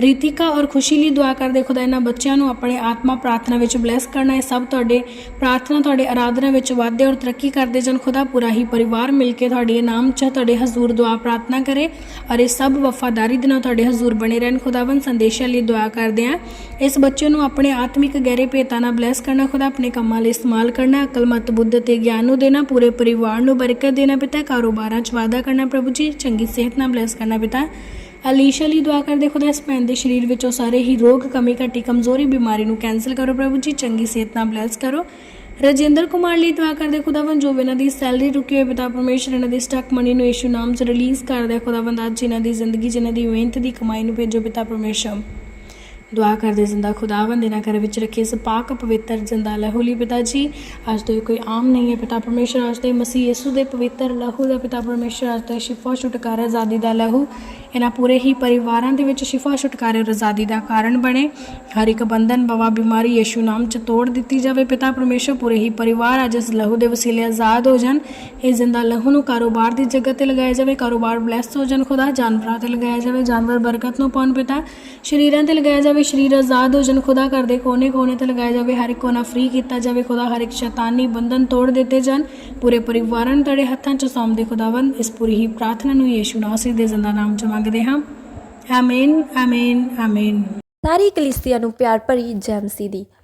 ਰੀਤਿਕਾ ਔਰ ਖੁਸ਼ੀ ਲਈ ਦੁਆ ਕਰਦੇ ਖੁਦਾ ਇਹਨਾਂ ਬੱਚਿਆਂ ਨੂੰ ਆਪਣੇ ਆਤਮਾ ਪ੍ਰਾਰਥਨਾ ਵਿੱਚ ਬਲੈਸ ਕਰਨਾ ਹੈ। ਸਭ ਤੁਹਾਡੇ ਪ੍ਰਾਰਥਨਾ, ਤੁਹਾਡੇ ਆਰਾਧਨਾ ਵਿੱਚ ਵਾਧੇ ਔਰ ਤਰੱਕੀ ਕਰਦੇ ਜਨ ਖੁਦਾ ਪੂਰਾ ਹੀ ਪਰਿਵਾਰ ਮਿਲ ਕੇ ਤੁਹਾਡੇ ਨਾਮ 'ਚ ਤੁਹਾਡੇ ਹਜ਼ੂਰ ਦੁਆ ਪ੍ਰਾਰਥਨਾ ਕਰੇ ਔਰ ਇਹ ਸਭ ਵਫਾਦਾਰੀ ਦੇ ਨਾਲ ਤੁਹਾਡੇ ਹਜ਼ੂਰ ਬਣੇ ਰਹਿਣ। ਖੁਦਾਵੰ ਸੰਦੇਸ਼ਾਂ ਲਈ ਦੁਆ ਕਰਦੇ ਆ ਇਸ ਬੱਚੇ ਨੂੰ ਆਪਣੇ ਆਤਮਿਕ ਗਹਿਰੇ ਭੇਤਾਂ ਨਾਲ ਬਲੈਸ ਕਰਨਾ, ਖੁਦਾ ਆਪਣੇ ਕੰਮਾਂ ਲਈ ਇਸਤੇਮਾਲ ਕਰਨਾ ਅਕਲਮਤ ਬੁੱਧ ਤੇ ਗਿਆਨ ਨੂੰ ਦੇਣਾ, ਪੂਰੇ ਪਰਿਵਾਰ ਨੂੰ ਬਰਕਤ ਦੇਣਾ ਪਿਤਾ, ਕਾਰੋਬਾਰਾਂ 'ਚ ਵਾਧਾ ਕਰਨਾ ਪ੍ਰਭੂ ਜੀ, ਚੰਗੀ ਸਿਹਤ ਨਾਲ ਬਲੈਸ ਕਰਨਾ ਪਿਤਾ। ਅਲੀਸ਼ਾ ਲਈ ਦੁਆ ਕਰਦੇ ਖੁਦਾ ਇਸ ਭੈਣ ਦੇ ਸਰੀਰ ਵਿੱਚੋਂ ਸਾਰੇ ਹੀ ਰੋਗ, ਕਮੀ ਘਟੀ, ਕਮਜ਼ੋਰੀ, ਬਿਮਾਰੀ ਨੂੰ ਕੈਨਸਲ ਕਰੋ ਪ੍ਰਭੂ ਜੀ, ਚੰਗੀ ਸਿਹਤ ਨਾਲ ਬਲੈਸ ਕਰੋ। ਰਜਿੰਦਰ ਕੁਮਾਰ ਲਈ ਦੁਆ ਕਰਦੇ ਖੁਦਾਵੰ ਜੋ ਵੀ ਇਹਨਾਂ ਦੀ ਸੈਲਰੀ ਰੁਕੀ ਹੋਈ ਪਿਤਾ ਪਰਮੇਸ਼ਰ, ਇਹਨਾਂ ਦੀ ਸਟਕ ਮਨੀ ਨੂੰ ਯਿਸੂ ਨਾਮ 'ਚ ਰਿਲੀਜ਼ ਕਰਦੇ ਖੁਦਾਵੰਦ ਅੱਜ ਇਹਨਾਂ ਦੀ ਜ਼ਿੰਦਗੀ, ਜਿਨ੍ਹਾਂ ਦੀ ਮਿਹਨਤ ਦੀ ਕਮਾਈ ਨੂੰ ਭੇਜੋ ਪਿਤਾ ਪਰਮੇਸ਼ਰ। ਦੁਆ ਕਰਦੇ ਜ਼ਿੰਦਾ ਖੁਦਾਵੰਦ ਇਹਨਾਂ ਘਰ ਵਿੱਚ ਰੱਖੇ ਇਸ ਪਾਕ, ਪਵਿੱਤਰ, ਜ਼ਿੰਦਾ, ਲਹੂ ਲਈ ਪਿਤਾ ਜੀ। ਅੱਜ ਤੋਂ ਇਹ ਕੋਈ ਆਮ ਨਹੀਂ ਹੈ ਪਿਤਾ ਪਰਮੇਸ਼ਰ, ਅੱਜ ਤੋਂ ਇਹ ਮਸੀਹ ਯਿਸੂ ਦੇ ਪਵਿੱਤਰ, ਲਹੂ ਦਾ ਪਿਤਾ ਪਰਮੇਸ਼ਰ, ਅੱਜ ਤੋਂ ਸ਼ਿਫਾ, ਛੁਟਕਾਰਾ, ਆਜ਼ਾਦੀ ਦਾ ਲਹੂ। ਇਹਨਾਂ ਪੂਰੇ ਹੀ ਪਰਿਵਾਰਾਂ ਦੇ ਵਿੱਚ ਸ਼ਿਫਾ ਛੁਟਕਾਰੇ ਔਰ ਆਜ਼ਾਦੀ ਦਾ ਕਾਰਨ ਬਣੇ। ਹਰ ਇੱਕ ਬੰਧਨ ਬਵਾ ਬਿਮਾਰੀ ਯਿਸੂ ਨਾਮ ਚ ਤੋੜ ਦਿੱਤੀ ਜਾਵੇ। ਪਿਤਾ ਪਰਮੇਸ਼ਰ ਪੂਰੇ ਹੀ ਪਰਿਵਾਰ ਅੱਜ ਇਸ ਲਹੂ ਦੇ ਵਸੀਲੇ ਆਜ਼ਾਦ ਹੋ ਜਾਣ। ਇਹ ਜ਼ਿੰਦਾ ਲਹੂ ਨੂੰ ਕਾਰੋਬਾਰ ਦੀ ਜਗਤ ਤੇ ਲਗਾਇਆ ਜਾਵੇ। ਕਾਰੋਬਾਰ ਬਲੈਸ ਹੋ ਜਾਣ, ਖੁਦਾ ਜਾਨਵਰਾਂ ਤੇ ਲਗਾਇਆ ਜਾਵੇ। ਜਾਨਵਰ ਬਰਕਤ ਨੂੰ ਪਾਉਣ ਪਿਤਾ। ਸ਼ਰੀਰਾਂ ਤੇ ਲਗਾਇਆ ਜਾਵੇ। ਸ਼ਰੀਰ ਆਜ਼ਾਦ ਹੋ ਜਾਣ, ਖੁਦਾ ਕਰਦੇ ਕੋਨੇ ਕੋਨੇ ਤੇ ਲਗਾਇਆ ਜਾਵੇ। ਹਰ ਇੱਕ ਕੋਨਾ ਫ੍ਰੀ ਕੀਤਾ ਜਾਵੇ। ਖੁਦਾ ਹਰ ਇੱਕ ਸ਼ੈਤਾਨੀ ਬੰਧਨ ਤੋੜ ਦਿੱਤੇ ਜਾਣ। ਪੂਰੇ ਪਰਿਵਾਰਾਂ ਨੂੰ ਤੁਹਾਡੇ ਹੱਥਾਂ 'ਚ ਸੌਂਪਦੇ ਖੁਦਾਵੰਦ ਇਸ ਪੂਰੀ ਹੀ ਪ੍ਰਾਰਥਨਾ ਨੂੰ ਯੀਸ਼ੂ ਨਾਸੀ ਦੇ ਜ਼ਿੰਦਾ ਨਾਮ 'ਚ ਮੰਗਦੇ ਹਾਂ। ਆਮੀਨ ਆਮੀਨ ਆਮੀਨ। ਸਾਰੀ ਕਲੀਸਿਆ ਨੂੰ ਪਿਆਰ ਭਰੀ ਜੈ ਮਸੀਹ ਦੀ